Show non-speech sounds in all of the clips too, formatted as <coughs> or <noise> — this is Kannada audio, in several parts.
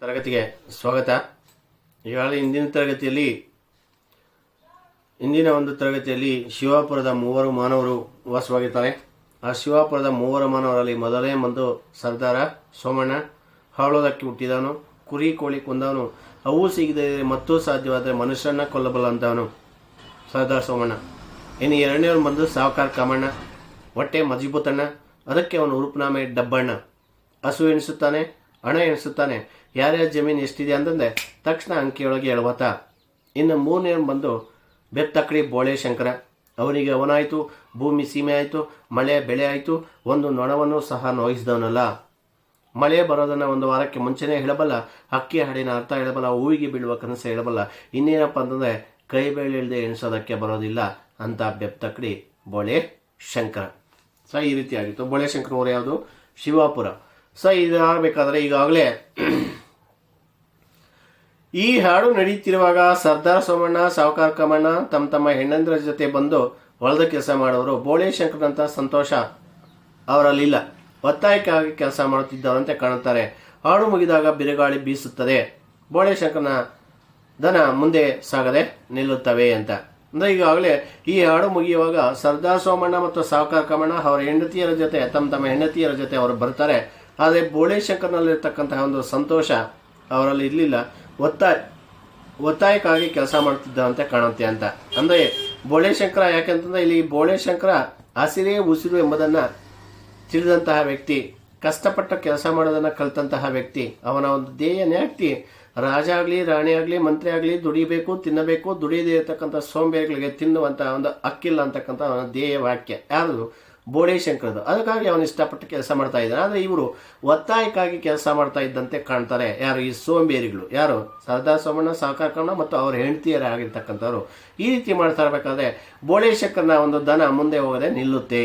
ತರಗತಿಗೆ ಸ್ವಾಗತ. ಇವಾಗ ಇಂದಿನ ತರಗತಿಯಲ್ಲಿ ಇಂದಿನ ಒಂದು ತರಗತಿಯಲ್ಲಿ ಶಿವಾಪುರದ ಮೂವರು ಮಾನವರು ವಾಸವಾಗಿರ್ತಾರೆ ಆ ಶಿವಾಪುರದ ಮೂವರು ಮಾನವರಲ್ಲಿ ಮೊದಲೇ ಬಂದು ಸರ್ದಾರ ಸೋಮಣ್ಣ. ಹಾಳೋದಕ್ಕೆ ಹುಟ್ಟಿದವನು, ಕುರಿ ಕೋಳಿ ಕೊಂದವನು. ಅವು ಸಿಗದೆ ಮತ್ತೂ ಸಾಧ್ಯವಾದರೆ ಮನುಷ್ಯನ ಕೊಲ್ಲಬಲ್ಲ ಅಂತವನು ಸರ್ದಾರ್ ಸೋಮಣ್ಣ. ಇನ್ನು ಎರಡನೇವನು ಬಂದು ಸಾವುಕಾರ ಕಾಮಣ್ಣ, ಹೊಟ್ಟೆ ಮಜಬೂತಣ್ಣ ಅದಕ್ಕೆ ಅವನು ಉರುಪುನಾಮೆ ಡಬ್ಬಣ್ಣ. ಹಸು ಎಣಿಸುತ್ತಾನೆ, ಹಣ ಎಣಿಸುತ್ತಾನೆ. ಯಾರ್ಯಾರ ಜಮೀನು ಎಷ್ಟಿದೆ ಅಂತಂದ್ರೆ ತಕ್ಷಣ ಅಂಕಿಯೊಳಗೆ ಎಳವತ್ತ ಇನ್ನು ಮೂರನೇ ಬಂದು ಬೆತ್ತಕಡಿ ಬೋಳೆ ಶಂಕರ ಅವನಿಗೆ ಅವನಾಯಿತು, ಭೂಮಿ ಸೀಮೆ ಆಯಿತು, ಮಳೆ ಬೆಳೆ ಆಯಿತು, ಒಂದು ನೊಣವನ್ನು ಸಹ ನೋಯಿಸಿದವನಲ್ಲ. ಮಳೆ ಬರೋದನ್ನು ಒಂದು ವಾರಕ್ಕೆ ಮುಂಚೆನೇ ಹೇಳಬಲ್ಲ ಅಕ್ಕಿ ಹಾಡಿನ ಅರ್ಥ ಹೇಳಬಲ್ಲ ಹೂವಿಗೆ ಬೀಳುವ ಕನಸು ಹೇಳಬಲ್ಲ. ಇನ್ನೇನಪ್ಪ ಅಂತಂದರೆ ಕೈ ಬೆಳೆಯಲ್ದೆ ಎಣಿಸೋದಕ್ಕೆ ಬರೋದಿಲ್ಲ ಅಂತ ಬೆತ್ತಕಡಿ ಬೋಳೆ ಶಂಕರ ಸೊ ಈ ರೀತಿ ಆಗಿತ್ತು. ಬೋಳೆ ಶಂಕರ ಊರು ಯಾವುದು? ಶಿವಾಪುರ. ಸೊ ಇದಾಗಬೇಕಾದ್ರೆ ಈಗಾಗಲೇ ಈ ಹಾಡು ನಡೀತಿರುವಾಗ ಸರ್ದಾರ್ ಸೋಮಣ್ಣ, ಸಾವುಕಾರ ಕಮಣ್ಣ, ತಮ್ಮ ತಮ್ಮ ಹೆಣ್ಣಂದ್ರ ಜೊತೆ ಬಂದು ಹೊಲದ ಕೆಲಸ ಮಾಡೋರು ಬೋಳೆ ಶಂಕರನಂತ ಸಂತೋಷ ಅವರಲ್ಲಿಲ್ಲ. ಒತ್ತಾಯಕ್ಕಾಗಿ ಕೆಲಸ ಮಾಡುತ್ತಿದ್ದವರಂತೆ ಕಾಣುತ್ತಾರೆ. ಹಾಡು ಮುಗಿದಾಗ ಬಿರುಗಾಳಿ ಬೀಸುತ್ತದೆ. ಬೋಳೆ ದನ ಮುಂದೆ ಸಾಗದೆ ನಿಲ್ಲುತ್ತವೆ ಅಂತ. ಅಂದ್ರೆ ಈಗಾಗಲೇ ಈ ಹಾಡು ಮುಗಿಯುವಾಗ ಸರ್ದಾರ್ ಸೋಮಣ್ಣ ಮತ್ತು ಸಾವುಕಾರ ಕಮಣ್ಣ ಅವರ ಹೆಂಡತಿಯರ ಜೊತೆ, ತಮ್ಮ ತಮ್ಮ ಹೆಂಡತಿಯರ ಜೊತೆ ಅವರು ಬರ್ತಾರೆ. ಆದರೆ ಬೋಳೆ ಶಂಕರ್ನಲ್ಲಿರ್ತಕ್ಕಂತಹ ಒಂದು ಸಂತೋಷ ಅವರಲ್ಲಿ ಇರಲಿಲ್ಲ. ಒತ್ತಾಯ, ಒತ್ತಾಯಕ್ಕಾಗಿ ಕೆಲಸ ಮಾಡ್ತಿದ್ದವಂತೆ ಕಾಣುತ್ತೆ ಅಂತ. ಅಂದ್ರೆ ಬೋಳೆ ಶಂಕರ ಯಾಕೆಂತಂದ್ರೆ ಇಲ್ಲಿ ಬೋಳೆ ಶಂಕರ ಹಸಿರೇ ಉಸಿರು ಎಂಬುದನ್ನ ತಿಳಿದಂತಹ ವ್ಯಕ್ತಿ, ಕಷ್ಟಪಟ್ಟು ಕೆಲಸ ಮಾಡೋದನ್ನ ಕಲ್ತಂತಹ ವ್ಯಕ್ತಿ, ಅವನ ಒಂದು ಧ್ಯೇಯ ನ್ಯಾಕ್ತಿ ರಾಜ ಆಗಲಿ, ರಾಣಿ ಆಗಲಿ, ಮಂತ್ರಿ ಆಗಲಿ, ದುಡಿಬೇಕು, ತಿನ್ನಬೇಕು, ದುಡಿಯದೇ ಇರತಕ್ಕಂಥ ಸೋಂಬೇರಿಗಳಿಗೆ ತಿನ್ನುವಂಥ ಒಂದು ಅಕ್ಕಿಲ್ಲ ಅಂತಕ್ಕಂಥ ಅವನ ಧ್ಯೇಯ ವಾಕ್ಯ. ಯಾರು ಬೋಡೆ ಶಂಕರದು ಅದಕ್ಕಾಗಿ ಅವನು ಇಷ್ಟಪಟ್ಟು ಕೆಲಸ ಮಾಡ್ತಾ ಇದ್ದಾನೆ. ಆದರೆ ಇವರು ಒತ್ತಾಯಕ್ಕಾಗಿ ಕೆಲಸ ಮಾಡ್ತಾ ಇದ್ದಂತೆ ಕಾಣ್ತಾರೆ. ಯಾರು ಈ ಸೋಂಬೇರಿಗಳು? ಯಾರು? ಸರ್ದಾರ್ ಸೋಮಣ್ಣ ಸಹಕಾರ ಕಣ್ಣ ಮತ್ತು ಅವರ ಹೆಂಡತಿಯರೇ ಆಗಿರ್ತಕ್ಕಂಥವ್ರು. ಈ ರೀತಿ ಮಾಡ್ತಾ ಇರಬೇಕಾದ್ರೆ ಬೋಳೆ ಒಂದು ದನ ಮುಂದೆ ಹೋಗದೆ ನಿಲ್ಲುತ್ತೆ.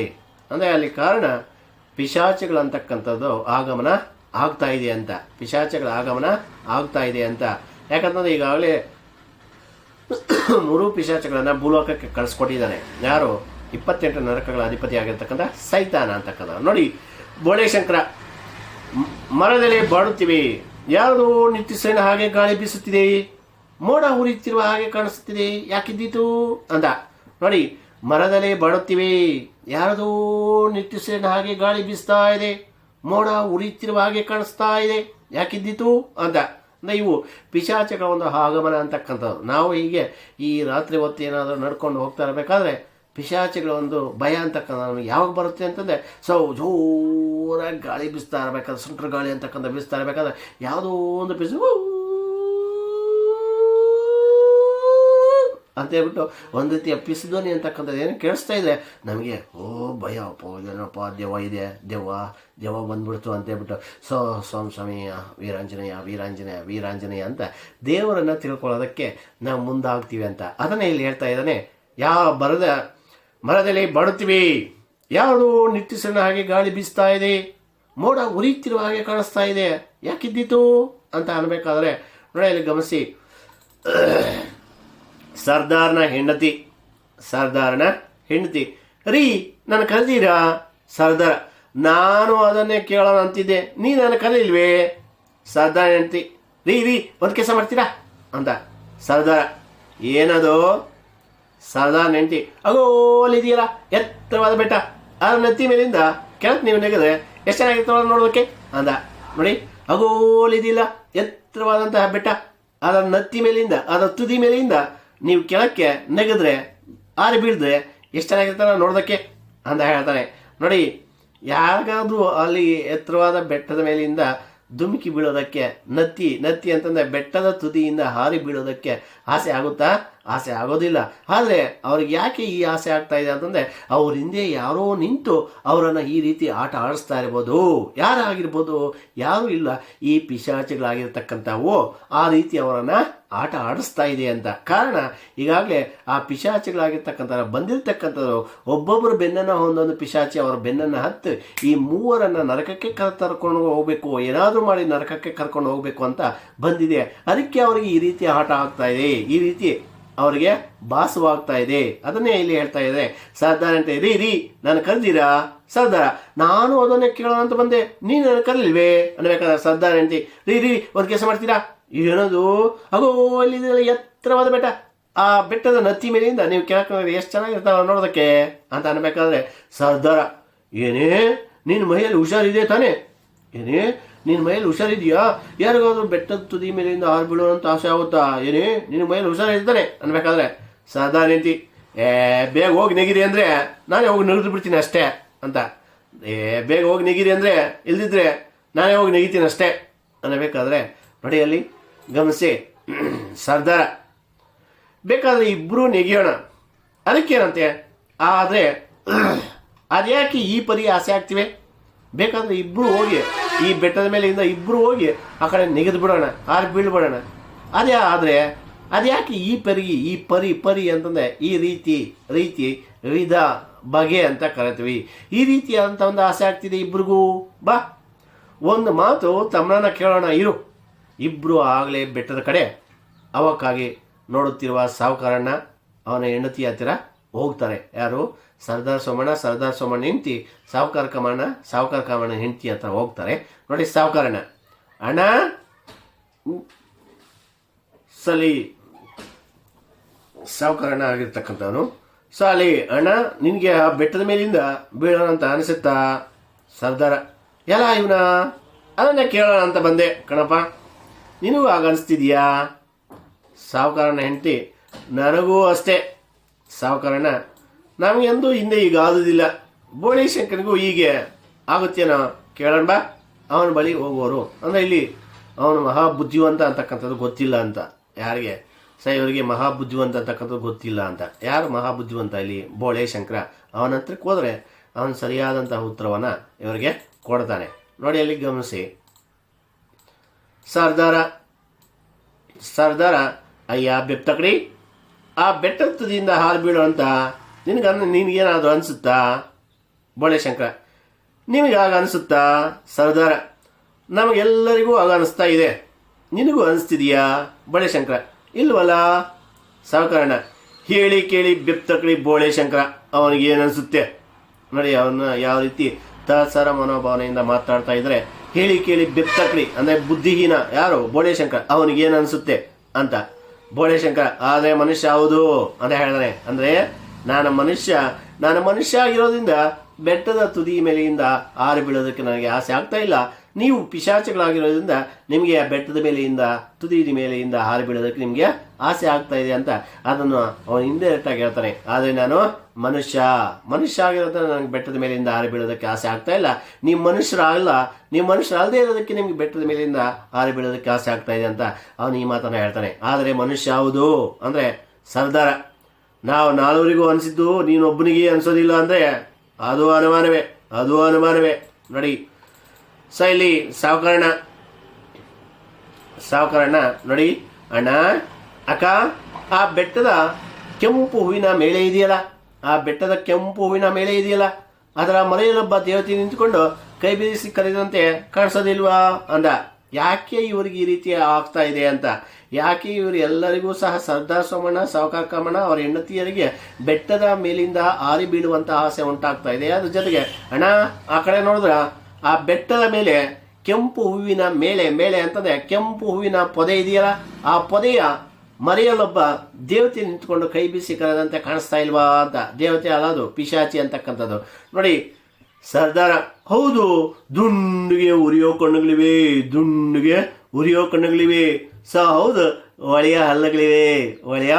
ಅಂದರೆ ಅಲ್ಲಿ ಕಾರಣ ಪಿಶಾಚಿಗಳಂತಕ್ಕಂಥದ್ದು ಆಗಮನ ಆಗ್ತಾ ಇದೆ ಅಂತ. ಪಿಶಾಚಗಳ ಆಗಮನ ಆಗ್ತಾ ಇದೆ ಅಂತ. ಯಾಕಂತಂದ್ರೆ ಈಗಾಗಲೇ <coughs> ಮೂರು ಪಿಶಾಚಿಗಳನ್ನು ಭೂಲೋಕಕ್ಕೆ ಕಳಿಸ್ಕೊಟ್ಟಿದ್ದಾನೆ ಯಾರು? ಇಪ್ಪತ್ತೆಂಟು ನರಕಗಳ ಅಧಿಪತಿ ಆಗಿರ್ತಕ್ಕಂಥ ಸೈತಾನ ಅಂತಕ್ಕಂಥ ನೋಡಿ ಬೋಳೆ ಶಂಕರ ಮ್- ಮರದಲ್ಲಿ ಬಾಡುತ್ತಿವೆ. ಯಾರು ನಿಟ್ಟಿಸಿನ ಹಾಗೆ ಗಾಳಿ ಬೀಸುತ್ತಿದೆ? ಮೋಡ ಉರಿಯುತ್ತಿರುವ ಹಾಗೆ ಕಾಣಿಸುತ್ತಿದೆ. ಯಾಕಿದ್ದೀತು ಅಂದ. ನೋಡಿ ಮರದಲ್ಲಿ ಬಾಡುತ್ತಿವೆ. ಯಾರದೋ ನಿಟ್ಟಿಸಿನ ಹಾಗೆ ಗಾಳಿ ಬೀಸ್ತಾ ಇದೆ? ಮೋಡ ಉರಿಯುತ್ತಿರುವ ಹಾಗೆ ಕಾಣಿಸ್ತಾ ಇದೆ. ಯಾಕಿದ್ದೀತು ಅಂದ. ಇವು ಪಿಶಾಚಕ ಒಂದು ಆಗಮನ ಅಂತಕ್ಕಂಥದ್ದು. ನಾವು ಹೀಗೆ ಈ ರಾತ್ರಿ ಹೊತ್ತು ಏನಾದರೂ ನಡ್ಕೊಂಡು ಹೋಗ್ತಾ ಇರಬೇಕಾದ್ರೆ ಪಿಶಾಚಿಗಳ ಒಂದು ಭಯ ಅಂತಕ್ಕಂಥ ನಮಗೆ ಯಾವಾಗ ಬರುತ್ತೆ ಅಂತಂದರೆ, ಸೊ ಜೋರಾಗಿ ಗಾಳಿ ಬೀಸ್ತಾ ಇರಬೇಕಾದ್ರೆ, ಸುಂಟ್ರ ಗಾಳಿ ಅಂತಕ್ಕಂಥ ಬೀಸ್ತಾ ಇರಬೇಕಾದ್ರೆ, ಯಾವುದೋ ಒಂದು ಪಿಸು ಅಂತ ಹೇಳ್ಬಿಟ್ಟು ಒಂದು ರೀತಿಯ ಪಿಸಿಧ್ವನಿ ಅಂತಕ್ಕಂಥದ್ದು ಏನು ಕೇಳಿಸ್ತಾ ಇದೆ ನಮಗೆ, ಓ ಭಯ, ಅಪ್ಪ ಏನಪ್ಪ ದೆವ್ವ ಇದೆ, ದೆವ್ವ ದೆವ್ವ ಬಂದ್ಬಿಡ್ತು ಅಂತ ಹೇಳ್ಬಿಟ್ಟು, ಸೊ ಸ್ವಾಮಿ ಸ್ವಾಮಿಯ ವೀರಾಂಜನೇಯ ವೀರಾಂಜನೇಯ ವೀರಾಂಜನೇಯ ಅಂತ ದೇವರನ್ನು ತಿಳ್ಕೊಳ್ಳೋದಕ್ಕೆ ನಾವು ಮುಂದಾಗ್ತೀವಿ ಅಂತ. ಅದನ್ನೇ ಇಲ್ಲಿ ಹೇಳ್ತಾ ಇದ್ದಾನೆ ಯಾವ ಬರದ ಮರದಲ್ಲಿ ಬಾಡುತ್ತಿವೆ. ಯಾರು ನಿಟ್ಟಿಸಿನ ಹಾಗೆ ಗಾಳಿ ಬೀಸ್ತಾ ಇದೆ? ಮೋಡ ಉರಿಯುತ್ತಿರುವ ಹಾಗೆ ಕಾಣಿಸ್ತಾ ಇದೆ. ಯಾಕಿದ್ದಿತು ಅಂತ ಅನ್ಬೇಕಾದ್ರೆ ನೋಡಿ ಇಲ್ಲಿ ಗಮನಿಸಿ. ಸರ್ದಾರ್ನ ಹೆಂಡತಿ ಸರ್ದಾರ್ನ ಹೆಂಡತಿ. ರೀ ನಾನು ಕರೆದೀರಾ? ಸರ್ದಾರ, ನಾನು ಅದನ್ನೇ ಕೇಳೋಣ ಅಂತಿದ್ದೆ. ನೀ ನನ್ನ ಕರೀಲ್ವೇ ಸರ್ದಾರ್ ಹೆಂಡತಿ, ರೀ ರೀ, ಒಂದು ಕೆಲಸ ಮಾಡ್ತೀರಾ? ಅಂತ. ಸರ್ದಾರ, ಏನದು? ಸರ್ದಾರ್ ನೆಂಟಿ, ಅಗೋ ಅಲ್ಲಿದೆಯಲ್ಲ ಎತ್ತರವಾದ ಬೆಟ್ಟ. ಅದ್ರ ನೆತ್ತಿ ಮೇಲಿಂದ ಕೆಳಕ್ಕೆ ನೀವು ನೆಗೆದ್ರೆ ಎಷ್ಟು ಚೆನ್ನಾಗಿರ್ತವಲ್ಲ ನೋಡೋದಕ್ಕೆ ಅಂದ. ನೋಡಿ ಅಗೋಲಿದಿಲ್ಲ ಎತ್ತರವಾದಂತಹ ಬೆಟ್ಟ. ಅದರ ನತ್ತಿ ಮೇಲಿಂದ, ಅದರ ತುದಿ ಮೇಲಿಂದ ನೀವು ಕೆಳಕ್ಕೆ ನೆಗೆದ್ರೆ, ಆರಿ ಬೀಳಿದ್ರೆ ಎಷ್ಟು ಚೆನ್ನಾಗಿರ್ತಾರ ನೋಡೋದಕ್ಕೆ? ಅಂತ ಹೇಳ್ತಾನೆ. ನೋಡಿ, ಯಾರಿಗಾದ್ರೂ ಅಲ್ಲಿ ಎತ್ತರವಾದ ಬೆಟ್ಟದ ಮೇಲಿಂದ ಧುಮುಕಿ ಬೀಳೋದಕ್ಕೆ, ನತ್ತಿ ನತ್ತಿ ಅಂತಂದ್ರೆ ಬೆಟ್ಟದ ತುದಿಯಿಂದ ಹಾರಿ ಬೀಳೋದಕ್ಕೆ ಆಸೆ ಆಗುತ್ತಾ? ಆಸೆ ಆಗೋದಿಲ್ಲ. ಆದರೆ ಅವ್ರಿಗೆ ಯಾಕೆ ಈ ಆಸೆ ಆಗ್ತಾ ಇದೆ ಅಂತಂದ್ರೆ, ಅವ್ರ ಹಿಂದೆ ಯಾರೋ ನಿಂತು ಅವರನ್ನು ಈ ರೀತಿ ಆಟ ಆಡಿಸ್ತಾ ಇರ್ಬೋದು. ಯಾರಾಗಿರ್ಬೋದು? ಯಾರೂ ಇಲ್ಲ. ಈ ಪಿಶಾಚಿಗಳಾಗಿರ್ತಕ್ಕಂಥವು ಆ ರೀತಿ ಅವರನ್ನು ಆಟ ಆಡಿಸ್ತಾ ಇದೆ ಅಂತ. ಕಾರಣ, ಈಗಾಗಲೇ ಆ ಪಿಶಾಚಿಗಳಾಗಿರ್ತಕ್ಕಂಥ ಬಂದಿರತಕ್ಕಂಥದ್ದು ಒಬ್ಬೊಬ್ಬರು ಬೆನ್ನನ್ನು ಒಂದೊಂದು ಪಿಶಾಚಿ ಅವರ ಬೆನ್ನನ್ನು ಹತ್ತು ಈ ಮೂವರನ್ನು ನರಕಕ್ಕೆ ಕರೆತರ್ಕೊಂಡು ಹೋಗಬೇಕು. ಏನಾದರೂ ಮಾಡಿ ನರಕಕ್ಕೆ ಕರ್ಕೊಂಡು ಹೋಗಬೇಕು ಅಂತ ಬಂದಿದೆ. ಅದಕ್ಕೆ ಅವರಿಗೆ ಈ ರೀತಿ ಆಟ ಆಗ್ತಾ ಈ ರೀತಿ ಅವರಿಗೆ ಭಾಸವಾಗ್ತಾ ಇದೆ. ಅದನ್ನೇ ಇಲ್ಲಿ ಹೇಳ್ತಾ ಇದೆ. ಸರ್ದಾರ್ ಅಂತ ರೀ ರೀ ನಾನು ಕರೆದಿರಾ? ಸರ್ದಾರ, ನಾನು ಅದನ್ನೇ ಕೇಳೋಣ ಅಂತ ಬಂದೆ. ನೀನು ನನ್ನ ಕರೀಲ್ವೇ? ಅನ್ಬೇಕಾದ್ರೆ ಸರ್ದಾರ್ ಅಂತ ರೀ ರೀ, ಒಂದು ಕೆಲಸ ಮಾಡ್ತೀರಾ? ಏನದು? ಅಗೋ ಅಲ್ಲಿ ಎತ್ತರವಾದ ಬೆಟ್ಟ. ಆ ಬೆಟ್ಟದ ನತ್ತಿ ಮೇಲಿಂದ ನೀವು ಕೆಳಕ್ಕೆ ಎಷ್ಟು ಚೆನ್ನಾಗಿರ್ತಾವ ನೋಡೋದಕ್ಕೆ ಅಂತ ಅನ್ಬೇಕಾದ್ರೆ, ಸರ್ದಾರ, ಏನೇ? ನಿನ್ನ ಮೈಯಲ್ಲಿ ಹುಷಾರಿದೆ ತಾನೇ? ಏನೇ? ನಿನ್ನ ಮೈಲಿ ಹುಷಾರಿದೆಯಾ? ಯಾರಿಗಾದ್ರೂ ಬೆಟ್ಟದ ತುದಿ ಮೇಲಿಂದ ಹಾರು ಬೀಳೋಂತ ಆಸೆ ಆಗುತ್ತಾ? ಏನೇ? ನಿನ್ನ ಮೈಲಿ ಹುಷಾರಿದ್ದಾನೆ ಅನ್ಬೇಕಾದ್ರೆ. ಸದಾ ನಿಂತಿ. ಏ, ಬೇಗ ಹೋಗಿ ನೆಗಿರಿ ಅಂದರೆ ನಾನೇ ಹೋಗಿ ನೆಗೆದು ಬಿಡ್ತೀನಿ ಅಷ್ಟೇ ಅಂತ. ಏ, ಬೇಗ ಹೋಗಿ ನೆಗಿರಿ ಅಂದರೆ ಇಲ್ದಿದ್ರೆ ನಾನೇ ಹೋಗಿ ನೆಗಿತೀನಿ ಅಷ್ಟೇ ಅನ್ನಬೇಕಾದ್ರೆ ನೋಡಿ ಗಮನಿಸಿ. <clears throat> ಸರ್ದಾರ. ಬೇಕಾದ್ರೆ ಇಬ್ಬರೂ ನೆಗೆಯೋಣ. ಅದಕ್ಕೇನಂತೆ? ಆದರೆ, <clears throat> ಅದ್ಯಾಕೆ ಈ ಪರಿ ಆಸೆ ಆಗ್ತಿವೆ? ಬೇಕಾದ್ರೆ ಇಬ್ಬರು ಹೋಗಿ, ಈ ಬೆಟ್ಟದ ಮೇಲಿಂದ ಇಬ್ಬರು ಹೋಗಿ ಆ ಕಡೆ ನೆಗೆದು ಬಿಡೋಣ ಆರು ಬೀಳ್ಬಿಡೋಣ. ಅದೇ ಆದರೆ, ಅದ್ಯಾಕೆ ಈ ಪರಿ ಈ ಪರಿ ಪರಿ ಅಂತಂದ್ರೆ ಈ ರೀತಿ ರೀತಿ ವಿಧ ಬಗೆ ಅಂತ ಕರಿತೀವಿ. ಈ ರೀತಿ ಅಂತ ಒಂದು ಆಸೆ ಆಗ್ತಿದೆ ಇಬ್ರಿಗೂ. ಬಾ, ಒಂದು ಮಾತು ತಮ್ಮನ ಕೇಳೋಣ, ಇರು. ಇಬ್ಬರು ಆಗಲೇ ಬೆಟ್ಟದ ಕಡೆ ಅವಕ್ಕಾಗಿ ನೋಡುತ್ತಿರುವ ಸಾವುಕಾರಣ್ಣ, ಅವನ ಹೆಂಡತಿ ಹತ್ತಿರ ಹೋಗ್ತಾರೆ. ಯಾರು? ಸರ್ದಾರ್ ಸೋಮಣ್ಣ ಸರ್ದಾರ್ ಸೋಮಣ್ಣ ಹೆಂಡತಿ. ಸಾವುಕಾರ ಕಮಣ್ಣ ಸಾವುಕಾರ ಕಮಣ್ಣ ಹೆಂಡತಿ ಹತ್ರ ಹೋಗ್ತಾರೆ. ನೋಡಿ ಸಾವುಕಾರಣ ಅಣ್ಣ. ಸಲಿ. ಸಾಹುಕಾರಣ್ಣ ಆಗಿರ್ತಕ್ಕಂಥವನು. ಸಾಲಿ, ಅಣ್ಣ, ನಿನಗೆ ಆ ಬೆಟ್ಟದ ಮೇಲಿಂದ ಬೀಳೋಣ ಅಂತ ಅನಿಸುತ್ತಾ? ಸರ್ದಾರ ಎಲ್ಲ ಇವನ? ಅದನ್ನ ಕೇಳೋಣ ಅಂತ ಬಂದೆ, ಕಣಪ್ಪ. ನಿನಗೂ ಆಗ ಅನಿಸ್ತಿದ್ಯಾ? ಸಾವುಕಾರನ ಹೆಂಡತಿ, ನನಗೂ ಅಷ್ಟೇ. ಸಾವುಕಾರನ ನಮಗೆಂದೂ ಹಿಂದೆ ಈಗ ಆದುದಿಲ್ಲ. ಬೋಳಿ ಶಂಕರಿಗೂ ಹೀಗೆ ಆಗುತ್ತೇನೋ ಕೇಳೋಣ ಬಾ. ಅವನ ಬಳಿ ಹೋಗೋರು ಅಂದರೆ ಇಲ್ಲಿ ಅವನು ಮಹಾ ಬುದ್ಧಿವಂತ ಅಂತಕ್ಕಂಥದ್ದು ಗೊತ್ತಿಲ್ಲ ಅಂತ. ಯಾರಿಗೆ? ಸ ಇವರಿಗೆ ಮಹಾ ಬುದ್ಧಿವಂತ ಅಂತಕ್ಕಂಥದ್ದು ಗೊತ್ತಿಲ್ಲ ಅಂತ. ಯಾರು ಮಹಾ ಬುದ್ಧಿವಂತ ಇಲ್ಲಿ? ಬೋಳೆ ಶಂಕರ ಅವನ ಹತ್ರಕ್ಕೆ ಹೋದರೆ ಅವನು ಸರಿಯಾದಂತಹ ಉತ್ತರವನ್ನು ಇವರಿಗೆ ಕೊಡ್ತಾನೆ. ನೋಡಿ ಅಲ್ಲಿ ಗಮನಿಸಿ. ಸರ್ದಾರ ಸರ್ದಾರ, ಅಯ್ಯ ಬೆಪ್ತಕಡಿ ಆ ಬೆಟ್ಟದ ತುದಿಯಿಂದ ಹಾಲು ನಿನಗೆ ನಿನಗೇನಾದರೂ ಅನಿಸುತ್ತಾ? ಬೋಳೆ ಶಂಕರ, ನಿಮಗೆ ಆಗ ಅನಿಸುತ್ತಾ? ಸರ್ದಾರ, ನಮಗೆಲ್ಲರಿಗೂ ಆಗ ಅನಿಸ್ತಾ ಇದೆ. ನಿನಗೂ ಅನಿಸ್ತಿದೆಯಾ? ಬೋಳೆ ಶಂಕರ, ಇಲ್ವಲ್ಲ? ಸಹಕರಣ ಹೇಳಿ ಕೇಳಿ ಬೆಪ್ತಕಡಿ ಬೋಳೆ ಶಂಕರ, ಅವನಿಗೆ ಏನು ಅನಿಸುತ್ತೆ? ನೋಡಿ ಅವನ ಯಾವ ರೀತಿ ತಾತ್ಸಾರ ಮನೋಭಾವನೆಯಿಂದ ಮಾತಾಡ್ತಾ ಇದ್ರೆ ಹೇಳಿ ಕೇಳಿ ಬೆಪ್ತಕಳಿ ಅಂದರೆ ಬುದ್ಧಿಹೀನ ಯಾರು? ಬೋಳೇಶಂಕರ್ ಅವನಿಗೇನು ಅನಿಸುತ್ತೆ ಅಂತ. ಬೋಳೇಶಂಕರ್ ಆದರೆ ಮನುಷ್ಯ ಹೌದು ಅಂತ ಹೇಳ್ತಾನೆ. ಅಂದ್ರೆ, ನಾನು ಮನುಷ್ಯ ನಾನು ಮನುಷ್ಯ ಆಗಿರೋದ್ರಿಂದ ಬೆಟ್ಟದ ತುದಿ ಮೇಲೆಯಿಂದ ಆರು ಬೀಳೋದಕ್ಕೆ ನನಗೆ ಆಸೆ ಆಗ್ತಾ ಇಲ್ಲ. ನೀವು ಪಿಶಾಚಗಳಾಗಿರೋದ್ರಿಂದ ನಿಮಗೆ ಆ ಬೆಟ್ಟದ ಮೇಲೆಯಿಂದ, ತುದಿ ಮೇಲೆಯಿಂದ ಹಾರಿ ಬೀಳೋದಕ್ಕೆ ನಿಮಗೆ ಆಸೆ ಆಗ್ತಾ ಇದೆ ಅಂತ ಅದನ್ನು ಅವನು ಇಂಡೈರೆಕ್ಟ್ ಆಗಿ ಹೇಳ್ತಾನೆ. ಆದರೆ ನಾನು ಮನುಷ್ಯ ಮನುಷ್ಯ ಆಗಿರೋದ್ರೆ ನನಗೆ ಬೆಟ್ಟದ ಮೇಲಿಂದ ಹಾರಿ ಬೀಳೋದಕ್ಕೆ ಆಸೆ ಆಗ್ತಾ ಇಲ್ಲ. ನೀವು ಮನುಷ್ಯರಾಗಲ್ಲ, ನೀವು ಮನುಷ್ಯರಲ್ಲದೆ ಇರೋದಕ್ಕೆ ನಿಮಗೆ ಬೆಟ್ಟದ ಮೇಲಿಂದ ಹಾರಿ ಬೀಳೋದಕ್ಕೆ ಆಸೆ ಆಗ್ತಾ ಇದೆ ಅಂತ ಅವನು ಈ ಮಾತನ್ನು ಹೇಳ್ತಾನೆ. ಆದರೆ ಮನುಷ್ಯ ಯಾವುದು ಅಂದರೆ ಸರ್ದಾರ, ನಾವು ನಾಲ್ವರಿಗೂ ಅನಿಸಿದ್ದು ನೀನೊಬ್ಬನಿಗೆ ಅನಿಸೋದಿಲ್ಲ ಅಂದರೆ ಅದು ಅನುಮಾನವೇ ಅದು ಅನುಮಾನವೇ. ನೋಡಿ ಸ ಇಲ್ಲಿ ಸಾವುಕಾರಣ ಸಾವುಕಾರಣ ನೋಡಿ, ಅಣ್ಣ, ಅಕ್ಕ, ಆ ಬೆಟ್ಟದ ಕೆಂಪು ಹೂವಿನ ಮೇಲೆ ಇದೆಯಲ್ಲ? ಆ ಬೆಟ್ಟದ ಕೆಂಪು ಹೂವಿನ ಮೇಲೆ ಇದೆಯಲ್ಲ? ಅದರ ಮನೆಯಲ್ಲೊಬ್ಬ ದೇವತೆ ನಿಂತುಕೊಂಡು ಕೈ ಬೀಸಿ ಕರೆದಂತೆ, ಕಾಣಿಸೋದಿಲ್ವಾ? ಅಂದ. ಯಾಕೆ ಇವರಿಗೆ ಈ ರೀತಿ ಆಗ್ತಾ ಇದೆ ಅಂತ? ಯಾಕೆ ಇವರು ಎಲ್ಲರಿಗೂ ಸಹ ಸರ್ದಾರ್ ಸೋಮಣ್ಣ ಸಾವುಕಾರ ಕಾಮಣ್ಣ ಅವರ ಹೆಂಡತಿಯರಿಗೆ ಬೆಟ್ಟದ ಮೇಲಿಂದ ಆರಿ ಬೀಳುವಂತ ಆಸೆ ಉಂಟಾಗ್ತಾ ಇದೆ? ಅದ್ರ ಜೊತೆಗೆ, ಅಣ್ಣ, ಆ ಕಡೆ ನೋಡಿದ್ರ? ಆ ಬೆಟ್ಟದ ಮೇಲೆ ಕೆಂಪು ಹೂವಿನ ಮೇಲೆ ಮೇಲೆ ಅಂತಂದ್ರೆ ಕೆಂಪು ಹೂವಿನ ಪೊದೆ ಇದೆಯಲ್ಲ? ಆ ಪೊದೆಯ ಮರೆಯಲ್ಲೊಬ್ಬ ದೇವತೆ ನಿಂತ್ಕೊಂಡು ಕೈ ಬೀಸಿ ಕರೆದಂತೆ ಕಾಣಿಸ್ತಾ ಇಲ್ವಾ ಅಂತ. ದೇವತೆ ಅಲ್ಲದು ಪಿಶಾಚಿ ಅಂತಕ್ಕಂಥದ್ದು. ನೋಡಿ, ಸರ್ದಾರ, ಹೌದು, ದುಂಡಿಗೆ ಉರಿಯೋ ಕಣ್ಣುಗಳಿವೆ, ದುಂಡಿಗೆ ಉರಿಯೋ ಕಣ್ಣುಗಳಿವೆ. ಸ, ಹೌದು, ಒಳೆಯ ಹಲ್ಲುಗಳಿವೆ ಒಳೆಯ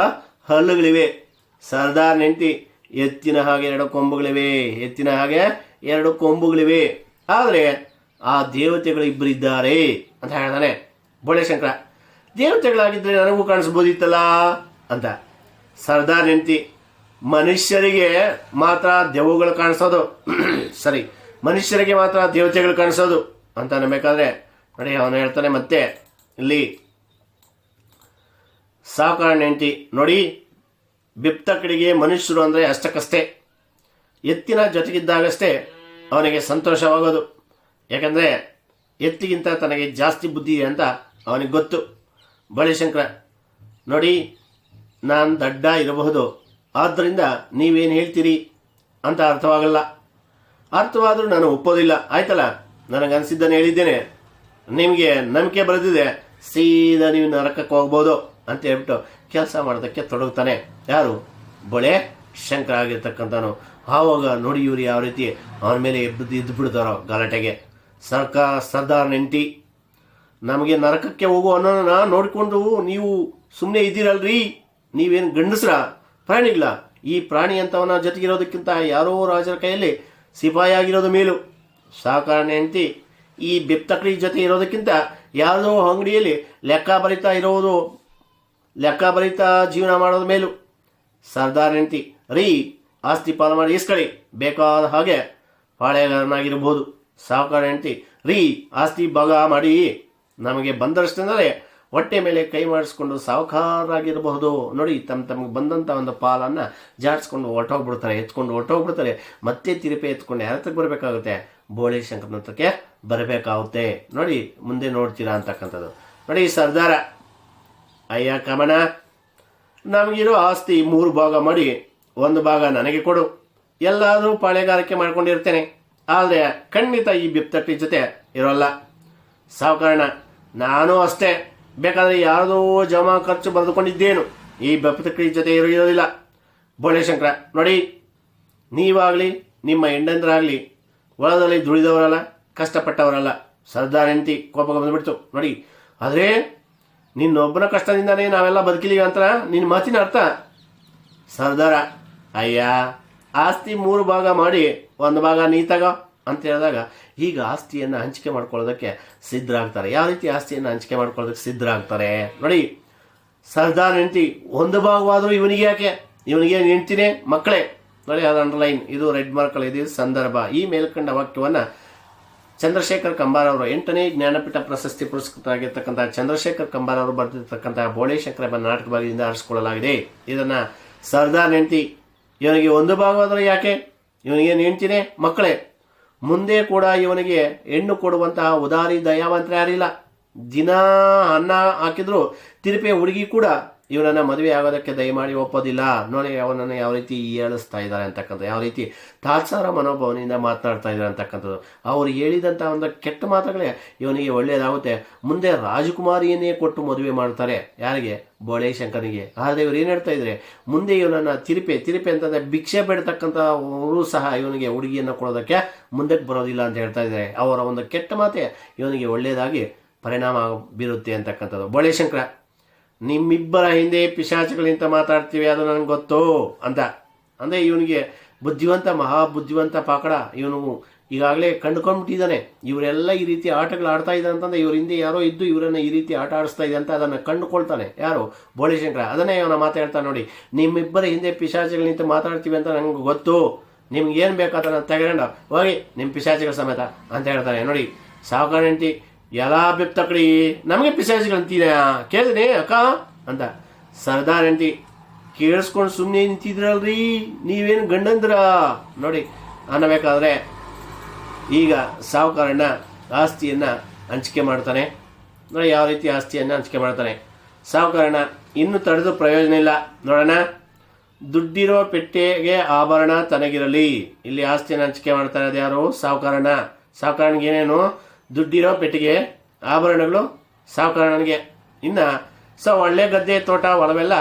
ಹಲ್ಲುಗಳಿವೆ. ಸರ್ದಾರ್ ನೆಂಟಿ, ಎತ್ತಿನ ಹಾಗೆ ಎರಡು ಕೊಂಬುಗಳಿವೆ, ಎತ್ತಿನ ಹಾಗೆ ಎರಡು ಕೊಂಬುಗಳಿವೆ. ಆದರೆ, ಆ ದೇವತೆಗಳು ಇಬ್ಬರಿದ್ದಾರೆ ಅಂತ ಹೇಳ್ತಾನೆ ಬೋಳೇಶಂಕರ. ದೇವತೆಗಳಾಗಿದ್ದರೆ ನನಗೂ ಕಾಣಿಸ್ಬೋದಿತ್ತಲ್ಲ ಅಂತ. ಸರ್ದಾರ್ ಹೆಂಡತಿ, ಮನುಷ್ಯರಿಗೆ ಮಾತ್ರ ದೆವ್ವಗಳು ಕಾಣಿಸೋದು. <clears throat> ಸರಿ, ಮನುಷ್ಯರಿಗೆ ಮಾತ್ರ ದೇವತೆಗಳು ಕಾಣಿಸೋದು ಅಂತ ಅನ್ಬೇಕಾದ್ರೆ, ನೋಡಿ ಅವನು ಹೇಳ್ತಾನೆ ಮತ್ತೆ, ಇಲ್ಲಿ ಸಾವುಕಾರ ಹೆಂಡತಿ, ನೋಡಿ, ಬಿಪ್ತ ಕಡೆಗೆ ಮನುಷ್ಯರು ಅಂದರೆ ಅಷ್ಟಕ್ಕಷ್ಟೇ. ಎತ್ತಿನ ಜೊತೆಗಿದ್ದಾಗಷ್ಟೇ ಅವನಿಗೆ ಸಂತೋಷವಾಗೋದು. ಯಾಕಂದರೆ, ಎತ್ತಿಗಿಂತ ತನಗೆ ಜಾಸ್ತಿ ಬುದ್ಧಿ ಅಂತ ಅವನಿಗೆ ಗೊತ್ತು. ಬಳಿಶಂಕರ, ನೋಡಿ, ನಾನು ದಡ್ಡ ಇರಬಹುದು, ಆದ್ದರಿಂದ ನೀವೇನು ಹೇಳ್ತೀರಿ? ಅಂತ ಅರ್ಥವಾಗಲ್ಲ. ಅರ್ಥವಾದರೂ ನಾನು ಒಪ್ಪೋದಿಲ್ಲ. ಆಯ್ತಲ್ಲ? ನನಗನ್ಸಿದ್ದನ್ನು ಹೇಳಿದ್ದೇನೆ. ನಿಮಗೆ ನಂಬಿಕೆ ಬರೆದಿದೆ. ಸೀದಾ ನೀವು ನರಕಕ್ಕೆ ಹೋಗ್ಬೋದು ಅಂತ ಹೇಳ್ಬಿಟ್ಟು ಕೆಲಸ ಮಾಡೋದಕ್ಕೆ ತೊಡಗ್ತಾನೆ. ಯಾರು? ಬಳೆ ಶಂಕರ ಆಗಿರ್ತಕ್ಕಂಥನು ಆವಾಗ ನೋಡಿ ಇವ್ರು ಯಾವ ರೀತಿ ಅವನ ಮೇಲೆ ಎದ್ದು ಇದ್ದು ಬಿಡ್ತಾರೋ ಗಲಾಟೆಗೆ. ಸರ್ಕಾರ ಸರ್ದಾರ್ ನೆಂಟಿ ನಮಗೆ ನರಕಕ್ಕೆ ಹೋಗೋ ಅನ್ನೋನ ನೋಡಿಕೊಂಡು ನೀವು ಸುಮ್ಮನೆ ಇದ್ದೀರಲ್ರಿ. ನೀವೇನು ಗಂಡಸ್ರ? ಪ್ರಾಣಿಗಳ ಈ ಪ್ರಾಣಿ ಅಂತವನ ಜೊತೆಗಿರೋದಕ್ಕಿಂತ ಯಾರೋ ರಾಜರ ಕೈಯಲ್ಲಿ ಸಿಪಾಯಿ ಆಗಿರೋದು ಮೇಲು. ಸಾಕಾರಣೆ ಅಂತಿ ಈ ಬೆಪ್ತಕಡಿ ಜೊತೆ ಇರೋದಕ್ಕಿಂತ ಯಾರೋ ಅಂಗಡಿಯಲ್ಲಿ ಲೆಕ್ಕ ಬರಿತಾ ಇರೋದು, ಲೆಕ್ಕ ಬರಿತಾ ಜೀವನ ಮಾಡೋದು ಮೇಲು. ಸರ್ದಾರ್ ಹೆಂಡತಿ, ರೀ, ಆಸ್ತಿ ಪಾಲು ಮಾಡಿ ಇಸ್ಕಳಿ. ಬೇಕಾದ ಹಾಗೆ ಪಾಳೆಗಾರನಾಗಿರ್ಬೋದು. ಸಾವುಕಾರ ಹೆಂಡತಿ, ರೀ, ಆಸ್ತಿ ಭಾಗ ಮಾಡಿ ನಮಗೆ ಬಂದಷ್ಟಂದರೆ ಹೊಟ್ಟೆ ಮೇಲೆ ಕೈ ಮಾಡಿಸ್ಕೊಂಡು ಸಾವುಕಾರಾಗಿರಬಹುದು. ನೋಡಿ ತಮ್ಮ ತಮಗೆ ಬಂದಂಥ ಒಂದು ಪಾಲನ್ನು ಜಾಡಿಸ್ಕೊಂಡು ಹೊರಟೋಗ್ಬಿಡ್ತಾರೆ, ಎತ್ಕೊಂಡು ಹೊರಟೋಗ್ಬಿಡ್ತಾರೆ. ಮತ್ತೆ ತಿರುಪೆ ಎತ್ಕೊಂಡು ಯಾರ ಬರಬೇಕಾಗುತ್ತೆ? ಬೋಳಿ ಶಂಕರನ ಬರಬೇಕಾಗುತ್ತೆ. ನೋಡಿ, ಮುಂದೆ ನೋಡ್ತೀರಾ ಅಂತಕ್ಕಂಥದ್ದು. ನೋಡಿ, ಸರ್ದಾರ. ಅಯ್ಯ ಕಮನ ನಮಗಿರೋ ಆಸ್ತಿ ಮೂರು ಭಾಗ ಮಾಡಿ, ಒಂದು ಭಾಗ ನನಗೆ ಕೊಡು. ಎಲ್ಲಾದರೂ ಪಾಳೆಗಾರಿಕೆ ಮಾಡ್ಕೊಂಡಿರ್ತೇನೆ. ಆದರೆ ಖಂಡಿತ ಈ ಬಿಪ್ತಟ್ಟಿ ಜೊತೆ ಇರೋಲ್ಲ. ಸಾವುಕಾರಣ. ನಾನು ಅಷ್ಟೇ. ಬೇಕಾದರೆ ಯಾರದೋ ಜಮಾ ಖರ್ಚು ಬರೆದುಕೊಂಡಿದ್ದೇನು. ಈ ಬೆಪ್ಪತಕ್ಕಿ ಜೊತೆ ಇರೋ ಇರೋದಿಲ್ಲ. ಬೋಳೇಶಂಕರ ನೋಡಿ. ನೀವಾಗಲಿ, ನಿಮ್ಮ ಹೆಂಡಂದ್ರಾಗಲಿ, ಹೊಲದಲ್ಲಿ ದುಡಿದವರಲ್ಲ, ಕಷ್ಟಪಟ್ಟವರಲ್ಲ, ಸರ್ದಾರ್ ಹೆಂಡತಿ ಕೋಪ ಬಂದುಬಿಡ್ತು ನೋಡಿ. ಆದರೆ, ನಿನ್ನೊಬ್ಬನ ಕಷ್ಟದಿಂದನೇ ನಾವೆಲ್ಲ ಬದುಕಿದೀವಿ ಅಂತ ನಿನ್ನ ಮಾತಿನ ಅರ್ಥ? ಸರ್ದಾರ, ಅಯ್ಯ, ಆಸ್ತಿ ಮೂರು ಭಾಗ ಮಾಡಿ, ಒಂದು ಭಾಗ ನೀ ತಗೋ ಅಂತ ಹೇಳಿದಾಗ ಈಗ ಆಸ್ತಿಯನ್ನು ಹಂಚಿಕೆ ಮಾಡ್ಕೊಳ್ಳೋದಕ್ಕೆ ಸಿದ್ಧರಾಗ್ತಾರೆ. ಯಾವ ರೀತಿ ಆಸ್ತಿಯನ್ನು ಹಂಚಿಕೆ ಮಾಡ್ಕೊಳ್ಳೋದಕ್ಕೆ ಸಿದ್ಧರಾಗ್ತಾರೆ? ನೋಡಿ, ಸರ್ದಾರ್ ಹೆಂಡತಿ ಒಂದು ಭಾಗವಾದರೂ ಇವನಿಗೆ ಯಾಕೆ? ಇವನಿಗೆ ಹೆಂಡ್ತಿನೇ? ಮಕ್ಕಳೇ. ನೋಡಿ, ಅದು ಅಂಡರ್ಲೈನ್ ಇದು ರೆಡ್ ಮಾರ್ಕ್ ಇದು, ಸಂದರ್ಭ. ಈ ಮೇಲ್ಕಂಡ ವಾಕ್ಯವನ್ನು ಚಂದ್ರಶೇಖರ್ ಕಂಬಾರ್ ಅವರು ಎಂಟನೇ ಜ್ಞಾನಪೀಠ ಪ್ರಶಸ್ತಿ ಪುರಸ್ಕೃತರಾಗಿರ್ತಕ್ಕಂಥ ಚಂದ್ರಶೇಖರ್ ಕಂಬಾರ್ ಅವರು ಬರೆದಿರ್ತಕ್ಕಂಥ ಬೋಳೇಶಂಕರ ನಾಟಕ ಭಾಗದಿಂದ ಆರಿಸಿಕೊಳ್ಳಲಾಗಿದೆ. ಇದನ್ನ ಸರ್ದಾರ್ ಹೆಂಡತಿ, ಇವನಿಗೆ ಒಂದು ಭಾಗವಾದರೆ ಯಾಕೆ? ಇವನಿಗೆ ನೆಂಟಿನೇ ಮಕ್ಕಳೇ. ಮುಂದೆ ಕೂಡ ಇವನಿಗೆ ಹೆಣ್ಣು ಕೊಡುವಂತಹ ಉದಾರಿ ದಯಾವಂತರ ಯಾರಿಲ್ಲ. ದಿನ ಅನ್ನ ಹಾಕಿದ್ರು ತಿರುಪೆ ಹುಡುಗಿ ಕೂಡ ಇವನನ್ನ ಮದುವೆ ಆಗೋದಕ್ಕೆ ದಯಮಾಡಿ ಒಪ್ಪೋದಿಲ್ಲ. ನೋಡಿ ಅವನನ್ನು ಯಾವ ರೀತಿ ಏಳಿಸ್ತಾ ಇದ್ದಾರೆ ಅಂತಕ್ಕಂಥ, ಯಾವ ರೀತಿ ತಾತ್ಸಾರ ಮನೋಭಾವನೆಯಿಂದ ಮಾತನಾಡ್ತಾ ಇದ್ದಾರೆ ಅಂತಕ್ಕಂಥದ್ದು. ಅವರು ಹೇಳಿದಂಥ ಒಂದು ಕೆಟ್ಟ ಮಾತುಗಳೇ ಇವನಿಗೆ ಒಳ್ಳೆಯದಾಗುತ್ತೆ. ಮುಂದೆ ರಾಜಕುಮಾರಿಯನ್ನೇ ಕೊಟ್ಟು ಮದುವೆ ಮಾಡ್ತಾರೆ. ಯಾರಿಗೆ? ಬೋಳೆ ಶಂಕರನಿಗೆ. ಆದರೆ ಇವ್ರು ಏನು ಹೇಳ್ತಾ ಇದ್ರೆ, ಮುಂದೆ ಇವನನ್ನು ತಿರುಪೆ ತಿರುಪೆ ಅಂತಂದರೆ ಭಿಕ್ಷೆ ಬೇಡ್ತಕ್ಕಂಥವರು ಸಹ ಇವನಿಗೆ ಹುಡುಗಿಯನ್ನು ಕೊಡೋದಕ್ಕೆ ಮುಂದಕ್ಕೆ ಬರೋದಿಲ್ಲ ಅಂತ ಹೇಳ್ತಾ ಇದ್ದಾರೆ ಅವರ ಒಂದು ಕೆಟ್ಟ ಮಾತೆ ಇವನಿಗೆ ಒಳ್ಳೆಯದಾಗಿ ಪರಿಣಾಮ ಬೀರುತ್ತೆ ಅಂತಕ್ಕಂಥದ್ದು. ಬೋಳೆ ಶಂಕರ, ನಿಮ್ಮಿಬ್ಬರ ಹಿಂದೆ ಪಿಶಾಚಿಗಳಿಂತ ಮಾತಾಡ್ತೀವಿ, ಅದು ನನಗೆ ಗೊತ್ತು ಅಂತ. ಅಂದರೆ ಇವನಿಗೆ ಬುದ್ಧಿವಂತ, ಮಹಾ ಬುದ್ಧಿವಂತ ಪಾಕಡ, ಇವನು ಈಗಾಗಲೇ ಕಂಡುಕೊಂಡ್ಬಿಟ್ಟಿದ್ದಾನೆ. ಇವರೆಲ್ಲ ಈ ರೀತಿ ಆಟಗಳು ಆಡ್ತಾ ಇದ್ದಾರೆ ಅಂತಂದ್ರೆ ಇವ್ರ ಹಿಂದೆ ಯಾರೋ ಇದ್ದು ಇವರನ್ನ ಈ ರೀತಿ ಆಟ ಆಡಿಸ್ತಾ ಇದೆ ಅಂತ ಅದನ್ನು ಕಂಡುಕೊಳ್ತಾನೆ. ಯಾರು? ಬೋಳಿಶಂಕರ. ಅದನ್ನೇ ಅವನ ಮಾತಾಡ್ತಾನೆ ನೋಡಿ. ನಿಮ್ಮಿಬ್ಬರ ಹಿಂದೆ ಪಿಶಾಚಿಗಳಿಂತ ಮಾತಾಡ್ತೀವಿ ಅಂತ ನಂಗೆ ಗೊತ್ತು. ನಿಮ್ಗೆ ಏನು ಬೇಕು ಅದನ್ನು ತಗೊಂಡು ಹೋಗಿ ನಿಮ್ಮ ಪಿಶಾಚಿಗಳ ಸಮೇತ ಅಂತ ಹೇಳ್ತಾನೆ ನೋಡಿ ಹೆಂಡತಿ ಎಲ್ಲ ಬೆಪ್ತಕಡಿ ನಮಗೆ ಪಿಶಾಚಿಗಳಂತೀನ ಕೇಳಿದ್ರಿ ಅಕ್ಕ? ಅಂತ. ಸರ್ದಾರ್ ಹೆಂಡತಿ, ಕೇಳಿಸ್ಕೊಂಡು ಸುಮ್ಮನೆ ನಿಂತಿದ್ರಲ್ರಿ, ನೀವೇನು ಗಂಡಂದ್ರ? ನೋಡಿ, ಅನ್ನಬೇಕಾದ್ರೆ ಈಗ ಸಾಹುಕಾರಣ್ಣ ಆಸ್ತಿಯನ್ನು ಹಂಚಿಕೆ ಮಾಡ್ತಾನೆ. ನೋಡಿ ಯಾವ ರೀತಿ ಆಸ್ತಿಯನ್ನು ಹಂಚಿಕೆ ಮಾಡ್ತಾನೆ? ಸಾಹುಕಾರನ ಇನ್ನು ತಡೆದು ಪ್ರಯೋಜನ ಇಲ್ಲ. ನೋಡೋಣ. ದುಡ್ಡಿರೋ ಪೆಟ್ಟಿಗೆ ಆಭರಣ ತನಗಿರಲಿ. ಇಲ್ಲಿ ಆಸ್ತಿಯನ್ನು ಹಂಚಿಕೆ ಮಾಡ್ತಾ ಅದು ಯಾರು? ಸಾಹುಕಾರಣ್ಣ. ಸಾಹುಕಾರನಿಗೆ ಏನೇನು? ದುಡ್ಡಿರೋ ಪೆಟ್ಟಿಗೆ, ಆಭರಣಗಳು ಸಾಹುಕಾರನಿಗೆ ಇನ್ನು ಸೊ ಒಳ್ಳೆ ಗದ್ದೆ, ತೋಟ ಒಳವೆಲ್ಲ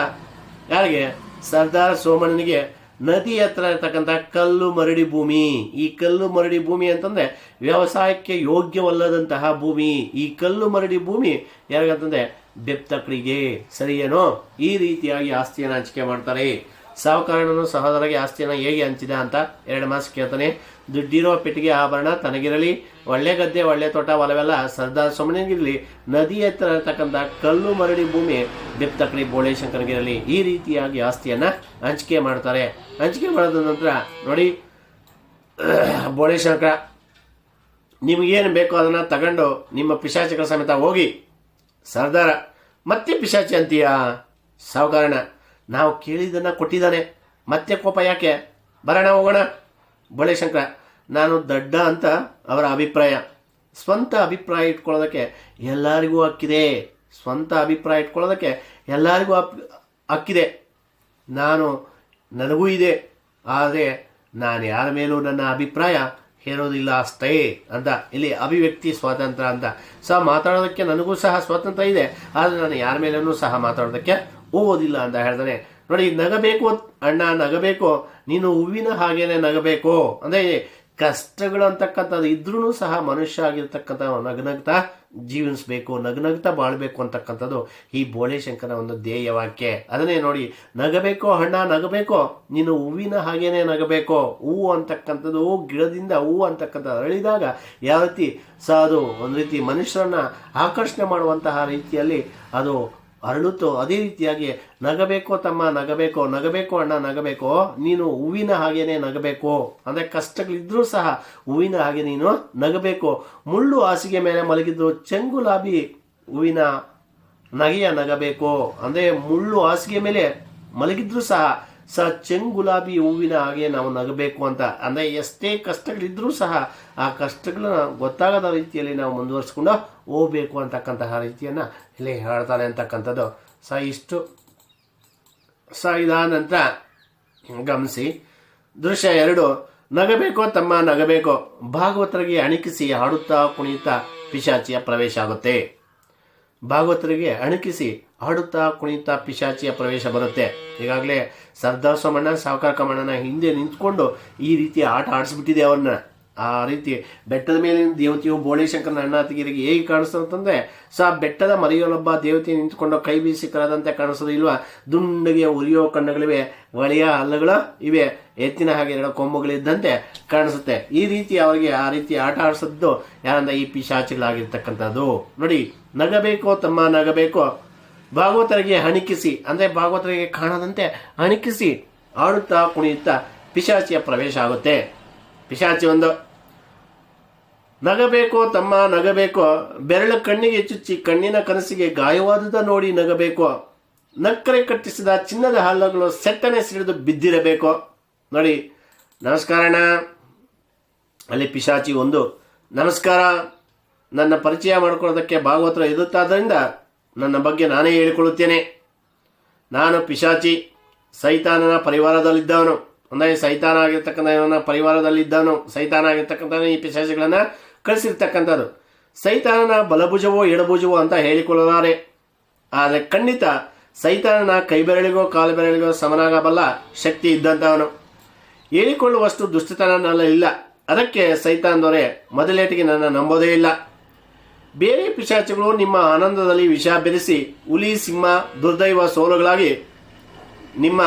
ಯಾರಿಗೆ? ಸರ್ದಾರ್ ಸೋಮಣ್ಣನಿಗೆ ನದಿ ಹತ್ರ ಇರ್ತಕ್ಕಂಥ ಕಲ್ಲು ಮರಡಿ ಭೂಮಿ. ಈ ಕಲ್ಲು ಮರಡಿ ಭೂಮಿ ಅಂತಂದ್ರೆ ವ್ಯವಸಾಯಕ್ಕೆ ಯೋಗ್ಯವಲ್ಲದಂತಹ ಭೂಮಿ. ಈ ಕಲ್ಲು ಮರಡಿ ಭೂಮಿ ಯಾರಿಗಂತಂದ್ರೆ ಬೆಪ್ತಕ್ಕಳಿಗೆ ಸರಿಯೇನೋ? ಈ ರೀತಿಯಾಗಿ ಆಸ್ತಿಯನ್ನು ಹಂಚಿಕೆ ಮಾಡ್ತಾರೆ. ಸಾಹುಕಾರನನು ಸಹೋದರಗೆ ಆಸ್ತಿಯನ್ನು ಹೇಗೆ ಹಂಚಿದ ಅಂತ ಎರಡು ಮಾಸ ಕೇಳ್ತಾನೆ. ದುಡ್ಡಿರೋ ಪೆಟ್ಟಿಗೆ ಆಭರಣ ತನಗಿರಲಿ, ಒಳ್ಳೆ ಗದ್ದೆ, ಒಳ್ಳೆ ತೋಟ ಹೊಲವೆಲ್ಲ ಸರ್ದಾರ್ ಸೊಮನಿಗಿರಲಿ ನದಿ ಹತ್ರ ಇರತಕ್ಕಂಥ ಕಲ್ಲು ಮರಡಿ ಭೂಮಿ ಬಿಪ್ತಕಡಿ ಬೋಳೆ ಶಂಕರಗಿರಲಿ ಈ ರೀತಿಯಾಗಿ ಆಸ್ತಿಯನ್ನು ಹಂಚಿಕೆ ಮಾಡ್ತಾರೆ. ಹಂಚಿಕೆ ಮಾಡಿದ ನಂತರ ನೋಡಿ, <clears throat> ಬೋಳೇಶಂಕರ, ನಿಮಗೇನು ಬೇಕೋ ಅದನ್ನು ತಗೊಂಡು ನಿಮ್ಮ ಪಿಶಾಚಿಗಳ ಸಮೇತ ಹೋಗಿ, ಸರ್ದಾರ, ಮತ್ತೆ ಪಿಶಾಚಿ ಅಂತೀಯಾ ಸಾವುಕಾರಣ ನಾವು ಕೇಳಿದ್ದನ್ನು ಕೊಟ್ಟಿದ್ದಾನೆ. ಮತ್ತೆ ಕೋಪ ಯಾಕೆ? ಬರೋಣ, ಹೋಗೋಣ. ಶಂಕರ ನಾನು ದಡ್ಡ ಅಂತ ಅವರ ಅಭಿಪ್ರಾಯ. ಸ್ವಂತ ಅಭಿಪ್ರಾಯ ಇಟ್ಕೊಳ್ಳೋದಕ್ಕೆ ಎಲ್ಲರಿಗೂ ಹಕ್ಕಿದೆ. ಸ್ವಂತ ಅಭಿಪ್ರಾಯ ಇಟ್ಕೊಳ್ಳೋದಕ್ಕೆ ಎಲ್ಲರಿಗೂ ಹಕ್- ಹಕ್ಕಿದೆ. ನಾನು, ನನಗೂ ಇದೆ. ಆದರೆ ನಾನು ಯಾರ ಮೇಲೂ ನನ್ನ ಅಭಿಪ್ರಾಯ ಹೇರೋದಿಲ್ಲ ಅಷ್ಟೇ ಅಂತ. ಇಲ್ಲಿ ಅಭಿವ್ಯಕ್ತಿ ಸ್ವಾತಂತ್ರ್ಯ ಅಂತ. ಸಹ ಮಾತಾಡೋದಕ್ಕೆ ನನಗೂ ಸಹ ಸ್ವಾತಂತ್ರ್ಯ ಇದೆ. ಆದರೆ ನಾನು ಯಾರ ಮೇಲೂ ಸಹ ಮಾತಾಡೋದಕ್ಕೆ ಹೋಗೋದಿಲ್ಲ ಅಂತ ಹೇಳ್ತಾನೆ. ನೋಡಿ, ನಗಬೇಕು, ಅಣ್ಣ, ನಗಬೇಕು. ನೀನು ಹೂವಿನ ಹಾಗೇನೆ ನಗಬೇಕು. ಅಂದರೆ ಕಷ್ಟಗಳು ಅಂತಕ್ಕಂಥದ್ದು ಇದ್ರೂ ಸಹ ಮನುಷ್ಯ ಆಗಿರ್ತಕ್ಕಂಥ ನಗನಗ್ತಾ ಜೀವಿಸಬೇಕು, ನಗನಗ್ತಾ ಬಾಳ್ಬೇಕು ಅಂತಕ್ಕಂಥದ್ದು ಈ ಬೋಳೆಶಂಕರ ಒಂದು ಧ್ಯೇಯ ವಾಕ್ಯ. ಅದನ್ನೇ ನೋಡಿ, ನಗಬೇಕು ಹಣ್ಣ ನಗಬೇಕು. ನೀನು ಹೂವಿನ ಹಾಗೇನೆ ನಗಬೇಕು. ಹೂವು ಅಂತಕ್ಕಂಥದ್ದು ಗಿಡದಿಂದ ಹೂವು ಅಂತಕ್ಕಂಥ ಅರಳಿದಾಗ ಯಾವ ರೀತಿ ಸಹ ಅದು ಒಂದು ರೀತಿ ಮನುಷ್ಯರನ್ನ ಆಕರ್ಷಣೆ ಮಾಡುವಂತಹ ರೀತಿಯಲ್ಲಿ ಅದು ಅರಳುತ್ತೋ, ಅದೇ ರೀತಿಯಾಗಿ ನಗಬೇಕೋ ತಮ್ಮ, ನಗಬೇಕೋ ನಗಬೇಕೋ ಅಣ್ಣ, ನಗಬೇಕೋ, ನೀನು ಹೂವಿನ ಹಾಗೇನೆ ನಗಬೇಕು. ಅಂದರೆ ಕಷ್ಟಗಳಿದ್ರೂ ಸಹ ಹೂವಿನ ಹಾಗೆ ನೀನು ನಗಬೇಕು. ಮುಳ್ಳು ಹಾಸಿಗೆ ಮೇಲೆ ಮಲಗಿದ್ದು ಚೆಂಗುಲಾಬಿ ಹೂವಿನ ನಗೆಯ ನಗಬೇಕು. ಅಂದರೆ ಮುಳ್ಳು ಹಾಸಿಗೆ ಮೇಲೆ ಮಲಗಿದ್ರೂ ಸಹ ಸ ಚೆಂಗುಲಾಬಿ ಹೂವಿನ ಹಾಗೆ ನಾವು ನಗಬೇಕು ಅಂತ. ಅಂದರೆ ಎಷ್ಟೇ ಕಷ್ಟಗಳಿದ್ದರೂ ಸಹ ಆ ಕಷ್ಟಗಳನ್ನ ಗೊತ್ತಾಗದ ರೀತಿಯಲ್ಲಿ ನಾವು ಮುಂದುವರಿಸ್ಕೊಂಡು ಹೋಗಬೇಕು ಅಂತಕ್ಕಂತಹ ರೀತಿಯನ್ನು ಇಲ್ಲಿ ಹೇಳ್ತಾನೆ ಅಂತಕ್ಕಂಥದ್ದು. ಸ ಇಷ್ಟು. ಸ ಇದಾದ ಗಮನಿಸಿ. ದೃಶ್ಯ ಎರಡು. ನಗಬೇಕೋ ತಮ್ಮ ನಗಬೇಕೋ. ಭಾಗವತರಿಗೆ ಅಣಕಿಸಿ ಹಾಡುತ್ತಾ ಕುಣಿಯುತ್ತಾ ಪಿಶಾಚಿಯ ಪ್ರವೇಶ ಆಗುತ್ತೆ. ಭಾಗವತರಿಗೆ ಅಣಕಿಸಿ ಹಾಡುತ್ತಾ ಕುಣಿತಾ ಪಿಶಾಚಿಯ ಪ್ರವೇಶ ಬರುತ್ತೆ. ಈಗಾಗಲೇ ಸರ್ದಾರ್ ಸೋಮಣ್ಣ ಸಾವುಕಾರ ಕಮಣ್ಣನ ಹಿಂದೆ ನಿಂತ್ಕೊಂಡು ಈ ರೀತಿ ಆಟ ಆಡಿಸ್ಬಿಟ್ಟಿದೆ ಅವ್ರನ್ನ. ಆ ರೀತಿ ಬೆಟ್ಟದ ಮೇಲಿನ ದೇವತೆಯು ಬೋಳೇಶಂಕರನ ಅಣ್ಣಾತಿಗಿರಿಗೆ ಹೇಗೆ ಕಾಣಿಸ್ತಂತಂದ್ರೆ ಸಾ ಬೆಟ್ಟದ ಮರೆಯಲೊಬ್ಬ ದೇವತೆ ನಿಂತ್ಕೊಂಡು ಕೈ ಬೀಸಿ ಕರದಂತೆ ಕಾಣಿಸೋದು ಇಲ್ವಾ? ದುಂಡಗೆ ಉರಿಯೋ ಕಣ್ಣುಗಳಿವೆ ಒಳೆಯ ಹಲ್ಲುಗಳು ಇವೆ, ಎತ್ತಿನ ಹಾಗೆ ಎರಡು ಕೊಂಬುಗಳಿದ್ದಂತೆ ಕಾಣಿಸುತ್ತೆ. ಈ ರೀತಿ ಅವರಿಗೆ ಆ ರೀತಿ ಆಟ ಆಡಿಸಿದ್ದು ಯಾರಂದ್ರೆ ಈ ಪಿಶಾಚಿಗಳಾಗಿರ್ತಕ್ಕಂಥದ್ದು. ನೋಡಿ, ನಗಬೇಕೋ ತಮ್ಮ ನಗಬೇಕೋ ಭಾಗವತರಿಗೆ ಹಣಿಕಿಸಿ, ಅಂದ್ರೆ ಭಾಗವತರಿಗೆ ಕಾಣದಂತೆ ಹಣಿಕಿಸಿ ಆಡುತ್ತಾ ಕುಣಿಯುತ್ತಾ ಪಿಶಾಚಿಯ ಪ್ರವೇಶ ಆಗುತ್ತೆ. ಪಿಶಾಚಿ ಒಂದು, ನಗಬೇಕು ತಮ್ಮ ನಗಬೇಕು, ಬೆರಳು ಕಣ್ಣಿಗೆ ಚುಚ್ಚಿ ಕಣ್ಣಿನ ಕನಸಿಗೆ ಗಾಯವಾದುದ ನೋಡಿ ನಗಬೇಕು, ನಕ್ಕರೆ ಕಟ್ಟಿಸಿದ ಚಿನ್ನದ ಹಲ್ಲಗಳು ಸೆಟ್ಟನೆ ಸಿಡಿದು ಬಿದ್ದಿರಬೇಕು. ನೋಡಿ ನಮಸ್ಕಾರಣ ಅಲ್ಲಿ ಪಿಶಾಚಿ ಒಂದು, ನಮಸ್ಕಾರ. ನನ್ನ ಪರಿಚಯ ಮಾಡ್ಕೊಳ್ಳೋದಕ್ಕೆ ಭಾಗವತರ ಎದುತ್ತಾದ್ದರಿಂದ ನನ್ನ ಬಗ್ಗೆ ನಾನೇ ಹೇಳಿಕೊಳ್ಳುತ್ತೇನೆ. ನಾನು ಪಿಶಾಚಿ, ಸೈತಾನನ ಪರಿವಾರದಲ್ಲಿದ್ದವನು. ಅಂದರೆ ಸೈತಾನ ಆಗಿರ್ತಕ್ಕಂಥ ಇವನ ಪರಿವಾರದಲ್ಲಿದ್ದವನು ಸೈತಾನ ಆಗಿರ್ತಕ್ಕಂಥ ಈ ಪಿಶಾಚಿಗಳನ್ನು ಕಳಿಸಿರ್ತಕ್ಕಂಥದ್ದು. ಸೈತಾನನ ಬಲಭುಜವೋ ಎಡಭುಜವೋ ಅಂತ ಹೇಳಿಕೊಳ್ಳಲಾರೆ. ಆದರೆ ಖಂಡಿತ ಸೈತಾನನ ಕೈಬೆರಳಿಗೋ ಕಾಲು ಬೆರಳಿಗೋ ಸಮನಾಗಬಲ್ಲ ಶಕ್ತಿ ಇದ್ದಂಥವನು. ಹೇಳಿಕೊಳ್ಳುವಷ್ಟು ದುಷ್ಟತನ ನನ್ನಲ್ಲಿ ಅದಕ್ಕೆ ಸೈತಾನ್ ದೊರೆ ಮೊದಲೇಟಿಗೆ ನನ್ನ ನಂಬೋದೇ ಇಲ್ಲ. ಬೇರೆ ಪಿಶಾಚಿಗಳು ನಿಮ್ಮ ಆನಂದದಲ್ಲಿ ವಿಷ ಬೆರೆಸಿ ಹುಲಿ, ಸಿಂಹ, ದುರ್ದೈವ ಸೋಲುಗಳಾಗಿ ನಿಮ್ಮ,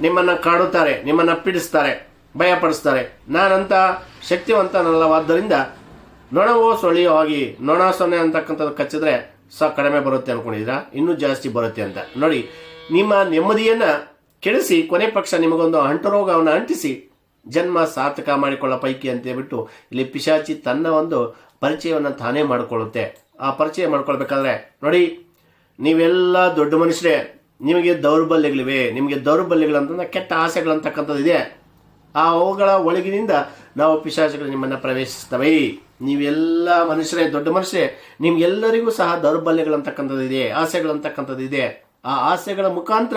ನಿಮ್ಮನ್ನು ಕಾಡುತ್ತಾರೆ, ನಿಮ್ಮನ್ನು ಪೀಡಿಸ್ತಾರೆ, ಭಯಪಡಿಸ್ತಾರೆ. ನಾನಂತ ಶಕ್ತಿವಂತನಲ್ಲವಾದ್ದರಿಂದ ನೊಣವೋ ಸೊಳೆಯೋ ಆಗಿ ನೊಣ ಸೊನ್ನೆ ಅಂತಕ್ಕಂಥದ್ದು ಕಚ್ಚಿದ್ರೆ ಸ ಕಡಿಮೆ ಬರುತ್ತೆ ಅನ್ಕೊಂಡಿದ್ರ ಇನ್ನೂ ಜಾಸ್ತಿ ಬರುತ್ತೆ ಅಂತ. ನೋಡಿ, ನಿಮ್ಮ ನೆಮ್ಮದಿಯನ್ನು ಕೆಡಿಸಿ ಕೊನೆ ಪಕ್ಷ ನಿಮಗೊಂದು ಅಂಟರೋಗವನ್ನು ಅಂಟಿಸಿ ಜನ್ಮ ಸಾರ್ಥಕ ಮಾಡಿಕೊಳ್ಳ ಪೈಕಿ ಅಂತ ಹೇಳ್ಬಿಟ್ಟು ಇಲ್ಲಿ ಪಿಶಾಚಿ ತನ್ನ ಒಂದು ಪರಿಚಯವನ್ನು ತಾನೇ ಮಾಡಿಕೊಳ್ಳುತ್ತೆ. ಆ ಪರಿಚಯ ಮಾಡ್ಕೊಳ್ಬೇಕಾದ್ರೆ, ನೋಡಿ, ನೀವೆಲ್ಲ ದೊಡ್ಡ ಮನುಷ್ಯರೇ, ನಿಮಗೆ ದೌರ್ಬಲ್ಯಗಳಿವೆ, ನಿಮಗೆ ದೌರ್ಬಲ್ಯಗಳಂತಂದ್ರೆ ಕೆಟ್ಟ ಆಸೆಗಳಂತಕ್ಕಂಥದ್ದು ಇದೆ. ಆ ಅವುಗಳ ಒಳಗಿನಿಂದ ನಾವು ಪಿಶಾಚಗಳು ನಿಮ್ಮನ್ನು ಪ್ರವೇಶಿಸ್ತವೆ ನೀವೆಲ್ಲ ಮನುಷ್ಯರೇ, ದೊಡ್ಡ ಮನುಷ್ಯರೇ, ನಿಮ್ಗೆಲ್ಲರಿಗೂ ಸಹ ದೌರ್ಬಲ್ಯಗಳಂತಕ್ಕಂಥದ್ದು ಇದೆ, ಆಸೆಗಳಂತಕ್ಕಂಥದ್ದು ಇದೆ. ಆ ಆಸೆಗಳ ಮುಖಾಂತರ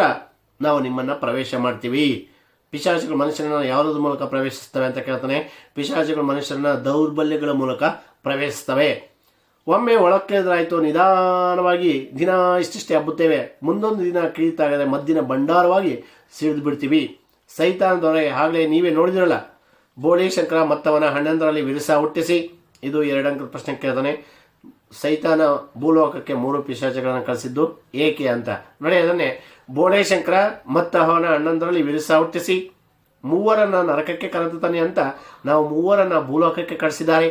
ನಾವು ನಿಮ್ಮನ್ನು ಪ್ರವೇಶ ಮಾಡ್ತೀವಿ. ಪಿಶಾಚಿಗಳು ಮನುಷ್ಯರನ್ನ ಯಾವುದ್ರ ಮೂಲಕ ಪ್ರವೇಶಿಸ್ತವೆ ಅಂತ ಕೇಳ್ತಾನೆ. ಪಿಶಾಚಿಗಳು ಮನುಷ್ಯರನ್ನ ದೌರ್ಬಲ್ಯಗಳ ಮೂಲಕ ಪ್ರವೇಶಿಸ್ತವೆ ಒಮ್ಮೆ ಒಳಕ್ಕೆದ್ರಾಯ್ತು, ನಿಧಾನವಾಗಿ ದಿನ ಇಷ್ಟಿಷ್ಟೇ ಹಬ್ಬುತ್ತೇವೆ. ಮುಂದೊಂದು ದಿನ ಕಿಳಿತಾಗದೆ ಮದ್ದಿನ ಭಂಡಾರವಾಗಿ ಸಿಡಿದು ಬಿಡ್ತೀವಿ ಸೈತಾನ ದೊರೆ, ಆಗಲೇ ನೀವೇ ನೋಡಿದಿರಲ್ಲ. ಬೋಳಿ ಶಂಕರ ಮತ್ತವನ ಹನ್ನೊಂದರಲ್ಲಿ ವಿರಸ ಹುಟ್ಟಿಸಿ. ಇದು ಎರಡಂಕ ಪ್ರಶ್ನೆ ಕೇಳ್ತಾನೆ. ಸೈತಾನ ಭೂಲೋಕಕ್ಕೆ ಮೂರು ಪಿಶಾಚಗಳನ್ನು ಕಳಿಸಿದ್ದು ಏಕೆ ಅಂತ. ನೋಡಿ, ಅದನ್ನೇ ಬೋಳೆ ಶಂಕರ ಮತ್ತು ಅವನ ಅಣ್ಣಂದರಲ್ಲಿ ವಿರಸ ಹುಟ್ಟಿಸಿ ಮೂವರನ್ನ ನರಕಕ್ಕೆ ಕರೆದುತ್ತಾನೆ ಅಂತ ನಾವು ಮೂವರನ್ನ ಭೂಲೋಕಕ್ಕೆ ಕಳಿಸಿದ್ದಾರೆ.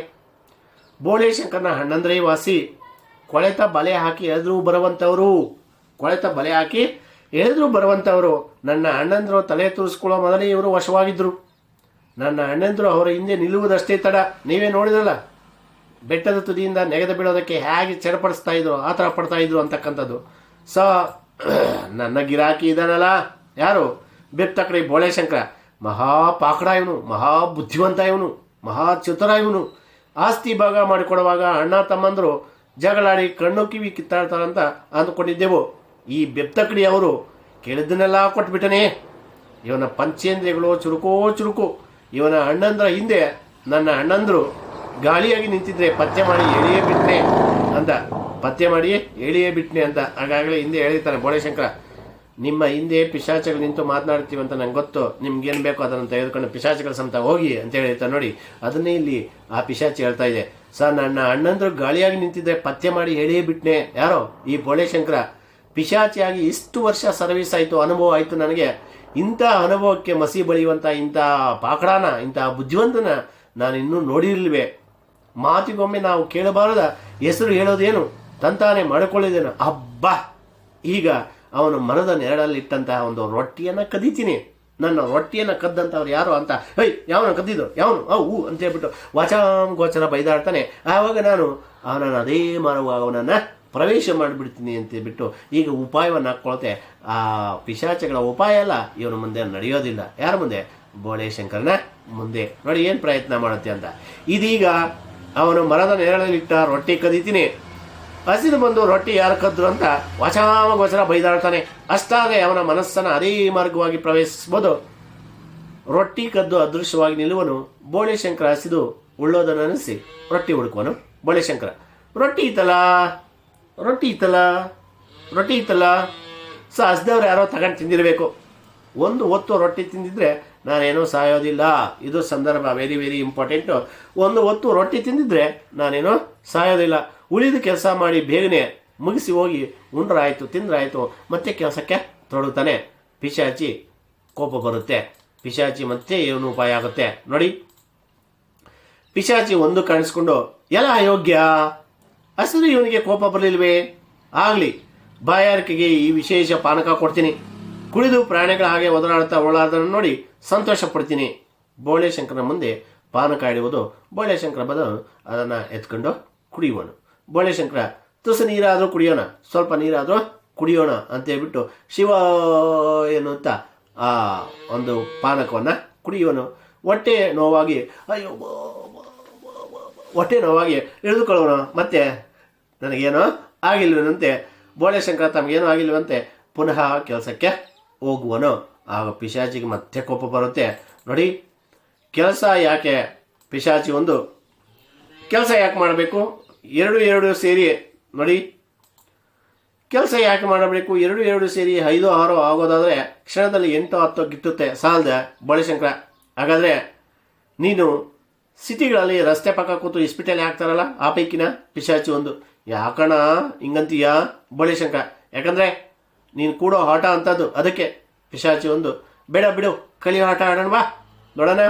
ಬೋಳೆ ಶಂಕರನ ಹಣ್ಣಂದ್ರೇ ವಾಸಿ, ಕೊಳೆತ ಬಲೆ ಹಾಕಿ ಎಳೆದ್ರೂ ಬರುವಂಥವರು ಕೊಳೆತ ಬಲೆ ಹಾಕಿ ಎಳೆದ್ರೂ ಬರುವಂಥವರು ನನ್ನ ಅಣ್ಣಂದರು ತಲೆ ತೂರಿಸ್ಕೊಳ್ಳೋ ಮೊದಲೇ ಇವರು ವಶವಾಗಿದ್ದರು ನನ್ನ ಅಣ್ಣಂದರು ಅವರ ಹಿಂದೆ ನಿಲ್ಲುವುದಷ್ಟೇ ತಡ. ನೀವೇ ನೋಡಿದ್ರಲ್ಲ? ಬೆಟ್ಟದ ತುದಿಯಿಂದ ನೆಗೆದು ಬೀಳೋದಕ್ಕೆ ಹೇಗೆ ಚಡಪಡಿಸ್ತಾ ಇದ್ರು, ಆ ಥರ ಪಡ್ತಾ ಇದ್ರು ಅಂತಕ್ಕಂಥದ್ದು. ಸ <clears throat> ನನ್ನ ಗಿರಾಕಿ ಇದ್ದಾನಲ್ಲ ಯಾರು? ಬೆತ್ತಕಡೆ ಬೋಳೆಶಂಕರ ಮಹಾ ಪಾಕಡ ಇವನು, ಮಹಾ ಬುದ್ಧಿವಂತ ಇವನು, ಮಹಾ ಚತುರ ಇವನು. ಆಸ್ತಿ ಭಾಗ ಮಾಡಿಕೊಡುವಾಗ ಅಣ್ಣ ತಮ್ಮಂದರು ಜಗಳಾಡಿ ಕಣ್ಣು ಕಿವಿ ಕಿತ್ತಾಡ್ತಾರಂತ ಅಂದ್ಕೊಂಡಿದ್ದೆವು. ಈ ಬೆತ್ತಕಡಿ ಅವರು ಕೇಳಿದ್ದನ್ನೆಲ್ಲ ಕೊಟ್ಬಿಟ್ಟನೆ. ಇವನ ಪಂಚೇಂದ್ರಿಯಗಳು ಚುರುಕೋ ಚುರುಕು. ಇವನ ಅಣ್ಣಂದ್ರ ಹಿಂದೆ ನನ್ನ ಅಣ್ಣಂದರು ಗಾಳಿಯಾಗಿ ನಿಂತಿದ್ರೆ ಪತ್ತೆ ಮಾಡಿ ಎಳೆಯೇ ಬಿಟ್ಟನೆ ಅಂತ ಪತ್ತೆ ಮಾಡಿ ಹೇಳಿಯೇ ಬಿಟ್ನೆ ಅಂತ ಆಗಾಗಲೇ ಹಿಂದೆ ಹೇಳಿರ್ತಾನೆ ಬೋಳೇಶಂಕರ ನಿಮ್ಮ ಹಿಂದೆ ಪಿಶಾಚಗಳು ನಿಂತು ಮಾತನಾಡ್ತೀವಿ ಅಂತ ನಂಗೆ ಗೊತ್ತು. ನಿಮ್ಗೇನು ಬೇಕೋ ಅದನ್ನು ತೆಗೆದುಕೊಂಡು ಪಿಶಾಚಗಳ ಸಮೇತ ಹೋಗಿ ಅಂತ ಹೇಳಿರ್ತಾನೆ ನೋಡಿ. ಅದನ್ನೇ ಇಲ್ಲಿ ಆ ಪಿಶಾಚಿ ಹೇಳ್ತಾ ಇದೆ. ಸರ್, ನನ್ನ ಅಣ್ಣಂದ್ರು ಗಾಳಿಯಾಗಿ ನಿಂತಿದ್ದೆ ಪತ್ತೆ ಮಾಡಿ ಹೇಳಿಯೇ ಬಿಟ್ನೆ. ಯಾರೋ? ಈ ಬೋಳೇಶಂಕರ ಪಿಶಾಚಿಯಾಗಿ ಇಷ್ಟು ವರ್ಷ ಸರ್ವಿಸ್ ಆಯಿತು, ಅನುಭವ ಆಯಿತು ನನಗೆ. ಇಂಥ ಅನುಭವಕ್ಕೆ ಮಸಿ ಬಳಿಯುವಂಥ ಇಂಥ ಪಾಕಡಾನ, ಇಂಥ ಬುದ್ಧಿವಂತನ ನಾನು ಇನ್ನೂ ನೋಡಿರಲಿವೆ. ಮಾತಿಗೊಮ್ಮೆ ನಾವು ಕೇಳಬಾರದ ಹೆಸರು ಹೇಳೋದೇನು? ತಂತಾನೆ ಮಾಡಿಕೊಳ್ಳಿದ್ದೇನೆ ಅಬ್ಬಾ! ಈಗ ಅವನು ಮರದ ನೆರಳಲ್ಲಿಟ್ಟಂತಹ ಒಂದು ರೊಟ್ಟಿಯನ್ನು ಕದೀತೀನಿ. ನನ್ನ ರೊಟ್ಟಿಯನ್ನು ಕದ್ದಂಥವ್ರು ಯಾರು ಅಂತ. ಹೈ ಯಾವನು ಕದ್ದಿದ್ದು? ಯಾವನು? ಅವು ಅಂತ ಹೇಳ್ಬಿಟ್ಟು ವಾಚಾಂ ಗೋಚರ ಬೈದಾಡ್ತಾನೆ. ಆವಾಗ ನಾನು ಅವನನ್ನು ಅದೇ ಮಾರುವ ಅವನನ್ನು ಪ್ರವೇಶ ಮಾಡಿಬಿಡ್ತೀನಿ ಅಂತ ಹೇಳ್ಬಿಟ್ಟು ಈಗ ಉಪಾಯವನ್ನು ಹಾಕ್ಕೊಳತೆ. ಆ ಪಿಶಾಚಗಳ ಉಪಾಯ ಅಲ್ಲ, ಇವನ ಮುಂದೆ ನಡೆಯೋದಿಲ್ಲ. ಯಾರ ಮುಂದೆ? ಬೋಳೆ ಶಂಕರನ ಮುಂದೆ. ನೋಡಿ, ಏನು ಪ್ರಯತ್ನ ಮಾಡುತ್ತೆ ಅಂತ. ಇದೀಗ ಅವನು ಮರದ ನೆರಳಲ್ಲಿಟ್ಟ ರೊಟ್ಟಿ ಕದೀತೀನಿ. ಹಸಿದು ಬಂದು ರೊಟ್ಟಿ ಯಾರು ಕದ್ರು ಅಂತ ವಚನಾಮಗೋಚರ ಬೈದಾಡ್ತಾನೆ. ಅಷ್ಟಾಗೆ ಅವನ ಮನಸ್ಸನ್ನು ಅದೇ ಮಾರ್ಗವಾಗಿ ಪ್ರವೇಶಿಸ್ಬೋದು ರೊಟ್ಟಿ ಕದ್ದು ಅದೃಶ್ಯವಾಗಿ ನಿಲ್ಲುವನು, ಬೋಳೆಶಂಕರ ಹಸಿದು ಉಳ್ಳೋದನ್ನಿಸಿ ರೊಟ್ಟಿ ಹುಡುಕುವನು. ಬೋಳೆಶಂಕರ, ರೊಟ್ಟಿ ಇತ್ತಲ್ಲ? ರೊಟ್ಟಿ ಇತ್ತಲ್ಲ? ರೊಟ್ಟಿ ಇತ್ತಲ್ಲ? ಸೊ ಹಸ್ದವ್ರು ಯಾರೋ ತಗೊಂಡು ತಿಂದಿರಬೇಕು. ಒಂದು ಹೊತ್ತು ರೊಟ್ಟಿ ತಿಂದಿದ್ರೆ ನಾನೇನೋ ಸಾಯೋದಿಲ್ಲ. ಇದು ಸಂದರ್ಭ ವೆರಿ ವೆರಿ ಇಂಪಾರ್ಟೆಂಟು ಒಂದು ಹೊತ್ತು ರೊಟ್ಟಿ ತಿಂದಿದ್ರೆ ನಾನೇನೋ ಸಾಯೋದಿಲ್ಲ. ಉಳಿದು ಕೆಲಸ ಮಾಡಿ ಬೇಗನೆ ಮುಗಿಸಿ ಹೋಗಿ ಉಂಡ್ರಾಯಿತು, ತಿಂದ್ರಾಯಿತು, ಮತ್ತೆ ಕೆಲಸಕ್ಕೆ ತೊಡಗುತ್ತಾನೆ ಪಿಶಾಚಿ ಕೋಪ ಬರುತ್ತೆ. ಪಿಶಾಚಿ ಮತ್ತೆ ಏನು ಉಪಾಯ ಆಗುತ್ತೆ? ನೋಡಿ. ಪಿಶಾಚಿ ಒಂದು ಕಾಣಿಸ್ಕೊಂಡು, ಎಲ್ಲ ಅಯೋಗ್ಯ. ಹಸಿರು ಇವನಿಗೆ ಕೋಪ ಬರಲಿಲ್ವೇ? ಆಗಲಿ, ಬಾಯಾರಿಕೆಗೆ ಈ ವಿಶೇಷ ಪಾನಕ ಕೊಡ್ತೀನಿ. ಕುಡಿದು ಪ್ರಾಣಿಗಳ ಹಾಗೆ ಒದರಾಡ್ತಾ ಓಡಾಡ್ದನ್ನು ನೋಡಿ ಸಂತೋಷ ಪಡ್ತೀನಿ. ಬೋಳೆಶಂಕರನ ಮುಂದೆ ಪಾನಕ ಇಡುವುದು ಬೋಳೆಶಂಕರ ಬದಲು ಅದನ್ನು ಎತ್ಕೊಂಡು ಕುಡಿಯುವನು. ಬೋಳೆಶಂಕರ ತುಸು ನೀರಾದರೂ ಕುಡಿಯೋಣ, ಸ್ವಲ್ಪ ನೀರಾದರೂ ಕುಡಿಯೋಣ ಅಂತ ಹೇಳ್ಬಿಟ್ಟು ಶಿವ ಅಂತ ಆ ಒಂದು ಪಾನಕವನ್ನು ಕುಡಿಯುವನು. ಹೊಟ್ಟೆ ನೋವಾಗಿ, ಅಯ್ಯೋ. ಹೊಟ್ಟೆ ನೋವಾಗಿ ಇಳಿದುಕೊಳ್ಳೋಣ ಮತ್ತೆ ನನಗೇನೋ ಆಗಿಲ್ವನಂತೆ ಬೋಳೆಶಂಕರ ತಮಗೇನೋ ಆಗಿಲ್ವಂತೆ ಪುನಃ ಕೆಲಸಕ್ಕೆ ಹೋಗುವನು. ಆಗ ಪಿಶಾಚಿಗೆ ಮತ್ತೆ ಕೋಪ ಬರುತ್ತೆ. ನೋಡಿ, ಕೆಲಸ ಯಾಕೆ? ಪಿಶಾಚಿ ಒಂದು, ಕೆಲಸ ಯಾಕೆ ಮಾಡಬೇಕು? ಎರಡು ಎರಡು ಸೇರಿ ನೋಡಿ, ಕೆಲಸ ಯಾಕೆ ಮಾಡಬೇಕು? ಎರಡು ಎರಡು ಸೇರಿ ಐದು ಆರು ಆಗೋದಾದರೆ ಕ್ಷಣದಲ್ಲಿ ಎಂಟು ಹತ್ತು ಗಿಟ್ಟುತ್ತೆ. ಸಾಲದೆ ಬಳಿಶಂಕರ ಹಾಗಾದರೆ ನೀನು ಸಿಟಿಗಳಲ್ಲಿ ರಸ್ತೆ ಪಕ್ಕ ಕೂತು ಇಸ್ಪಿಟಲ್ ಹಾಕ್ತಾರಲ್ಲ, ಆ ಪೈಕಿನ ಪಿಶಾಚಿ ಒಂದು. ಯಾಕಣ ಹಿಂಗಂತೀಯ? ಬಳಿಶಂಕರ ಯಾಕಂದರೆ ನೀನು ಕೂಡೋ ಆಟ ಅಂತದ್ದು, ಅದಕ್ಕೆ ಪಿಶಾಚಿ ಒಂದು. ಬೇಡ ಬಿಡು, ಕಲಿಯೋ ಆಟ ಆಡೋಣ ಬಾ. ನೋಡೋಣ,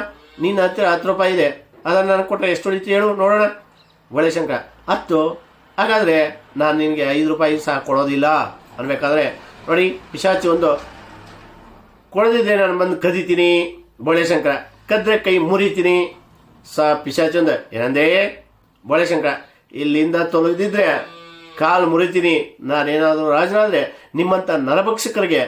ನಿನ್ನ ಹತ್ತಿರ ಹತ್ತು ರೂಪಾಯಿ ಇದೆ. ಅದನ್ನು ನನಗೆ ಕೊಟ್ಟರೆ ಎಷ್ಟು ಹೊಡಿತಿ ಹೇಳು, ನೋಡೋಣ. ಬೋಳೆಶಂಕರ ಹತ್ತು ಹಾಗಾದರೆ ನಾನು ನಿನಗೆ ಐದು ರೂಪಾಯಿ ಸಹ ಕೊಡೋದಿಲ್ಲ ಅನ್ಬೇಕಾದ್ರೆ, ನೋಡಿ ಪಿಶಾಚಿ ಒಂದು ಕೊಡದಿದ್ದರೆ ನಾನು ಬಂದು ಕದಿತೀನಿ ಬೋಳೆಶಂಕರ ಕದ್ರೆ ಕೈ ಮುರಿತೀನಿ ಸ ಪಿಶಾಚಿ ಒಂದು, ಏನಂದೇ? ಬೋಳೆಶಂಕರ ಇಲ್ಲಿಂದ ತೊಲಗಿದ್ರೆ ಕಾಲು ಮುರಿತೀನಿ, ನಾನೇನಾದರೂ ರಾಜನಾದರೆ ನಿಮ್ಮಂಥ ನರಭಕ್ಷಕರಿಗೆ,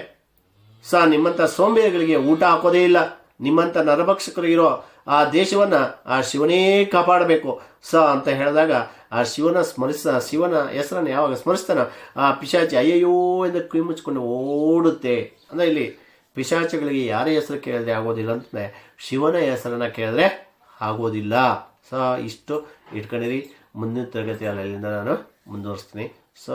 ಸಹ ನಿಮ್ಮಂಥ ಸೋಂಬೇರಿಗಳಿಗೆ ಊಟ ಹಾಕೋದೇ ಇಲ್ಲ ನಿಮ್ಮಂಥ ನರಭಕ್ಷಕರಿಗಿರೋ ಆ ದೇಶವನ್ನು ಆ ಶಿವನೇ ಕಾಪಾಡಬೇಕು. ಸ ಅಂತ ಹೇಳಿದಾಗ ಆ ಶಿವನ ಸ್ಮರಿಸ, ಶಿವನ ಹೆಸರನ್ನು ಯಾವಾಗ ಸ್ಮರಿಸ್ತಾನ ಆ ಪಿಶಾಚಿ ಅಯ್ಯಯ್ಯೋ ಎಂದು ಕೈ ಓಡುತ್ತೆ. ಅಂದರೆ ಇಲ್ಲಿ ಪಿಶಾಚಿಗಳಿಗೆ ಯಾರ ಹೆಸರು ಕೇಳಿದ್ರೆ ಆಗೋದಿಲ್ಲ ಅಂತಂದರೆ ಶಿವನ ಹೆಸರನ್ನು ಕೇಳಿದ್ರೆ ಆಗೋದಿಲ್ಲ. ಸ ಇಷ್ಟು ಇಟ್ಕೊಂಡಿರಿ. ಮುಂದಿನ ತರಗತಿಯಲ್ಲಿ ನಾನು ಮುಂದುವರಿಸ್ತೀನಿ. ಸೊ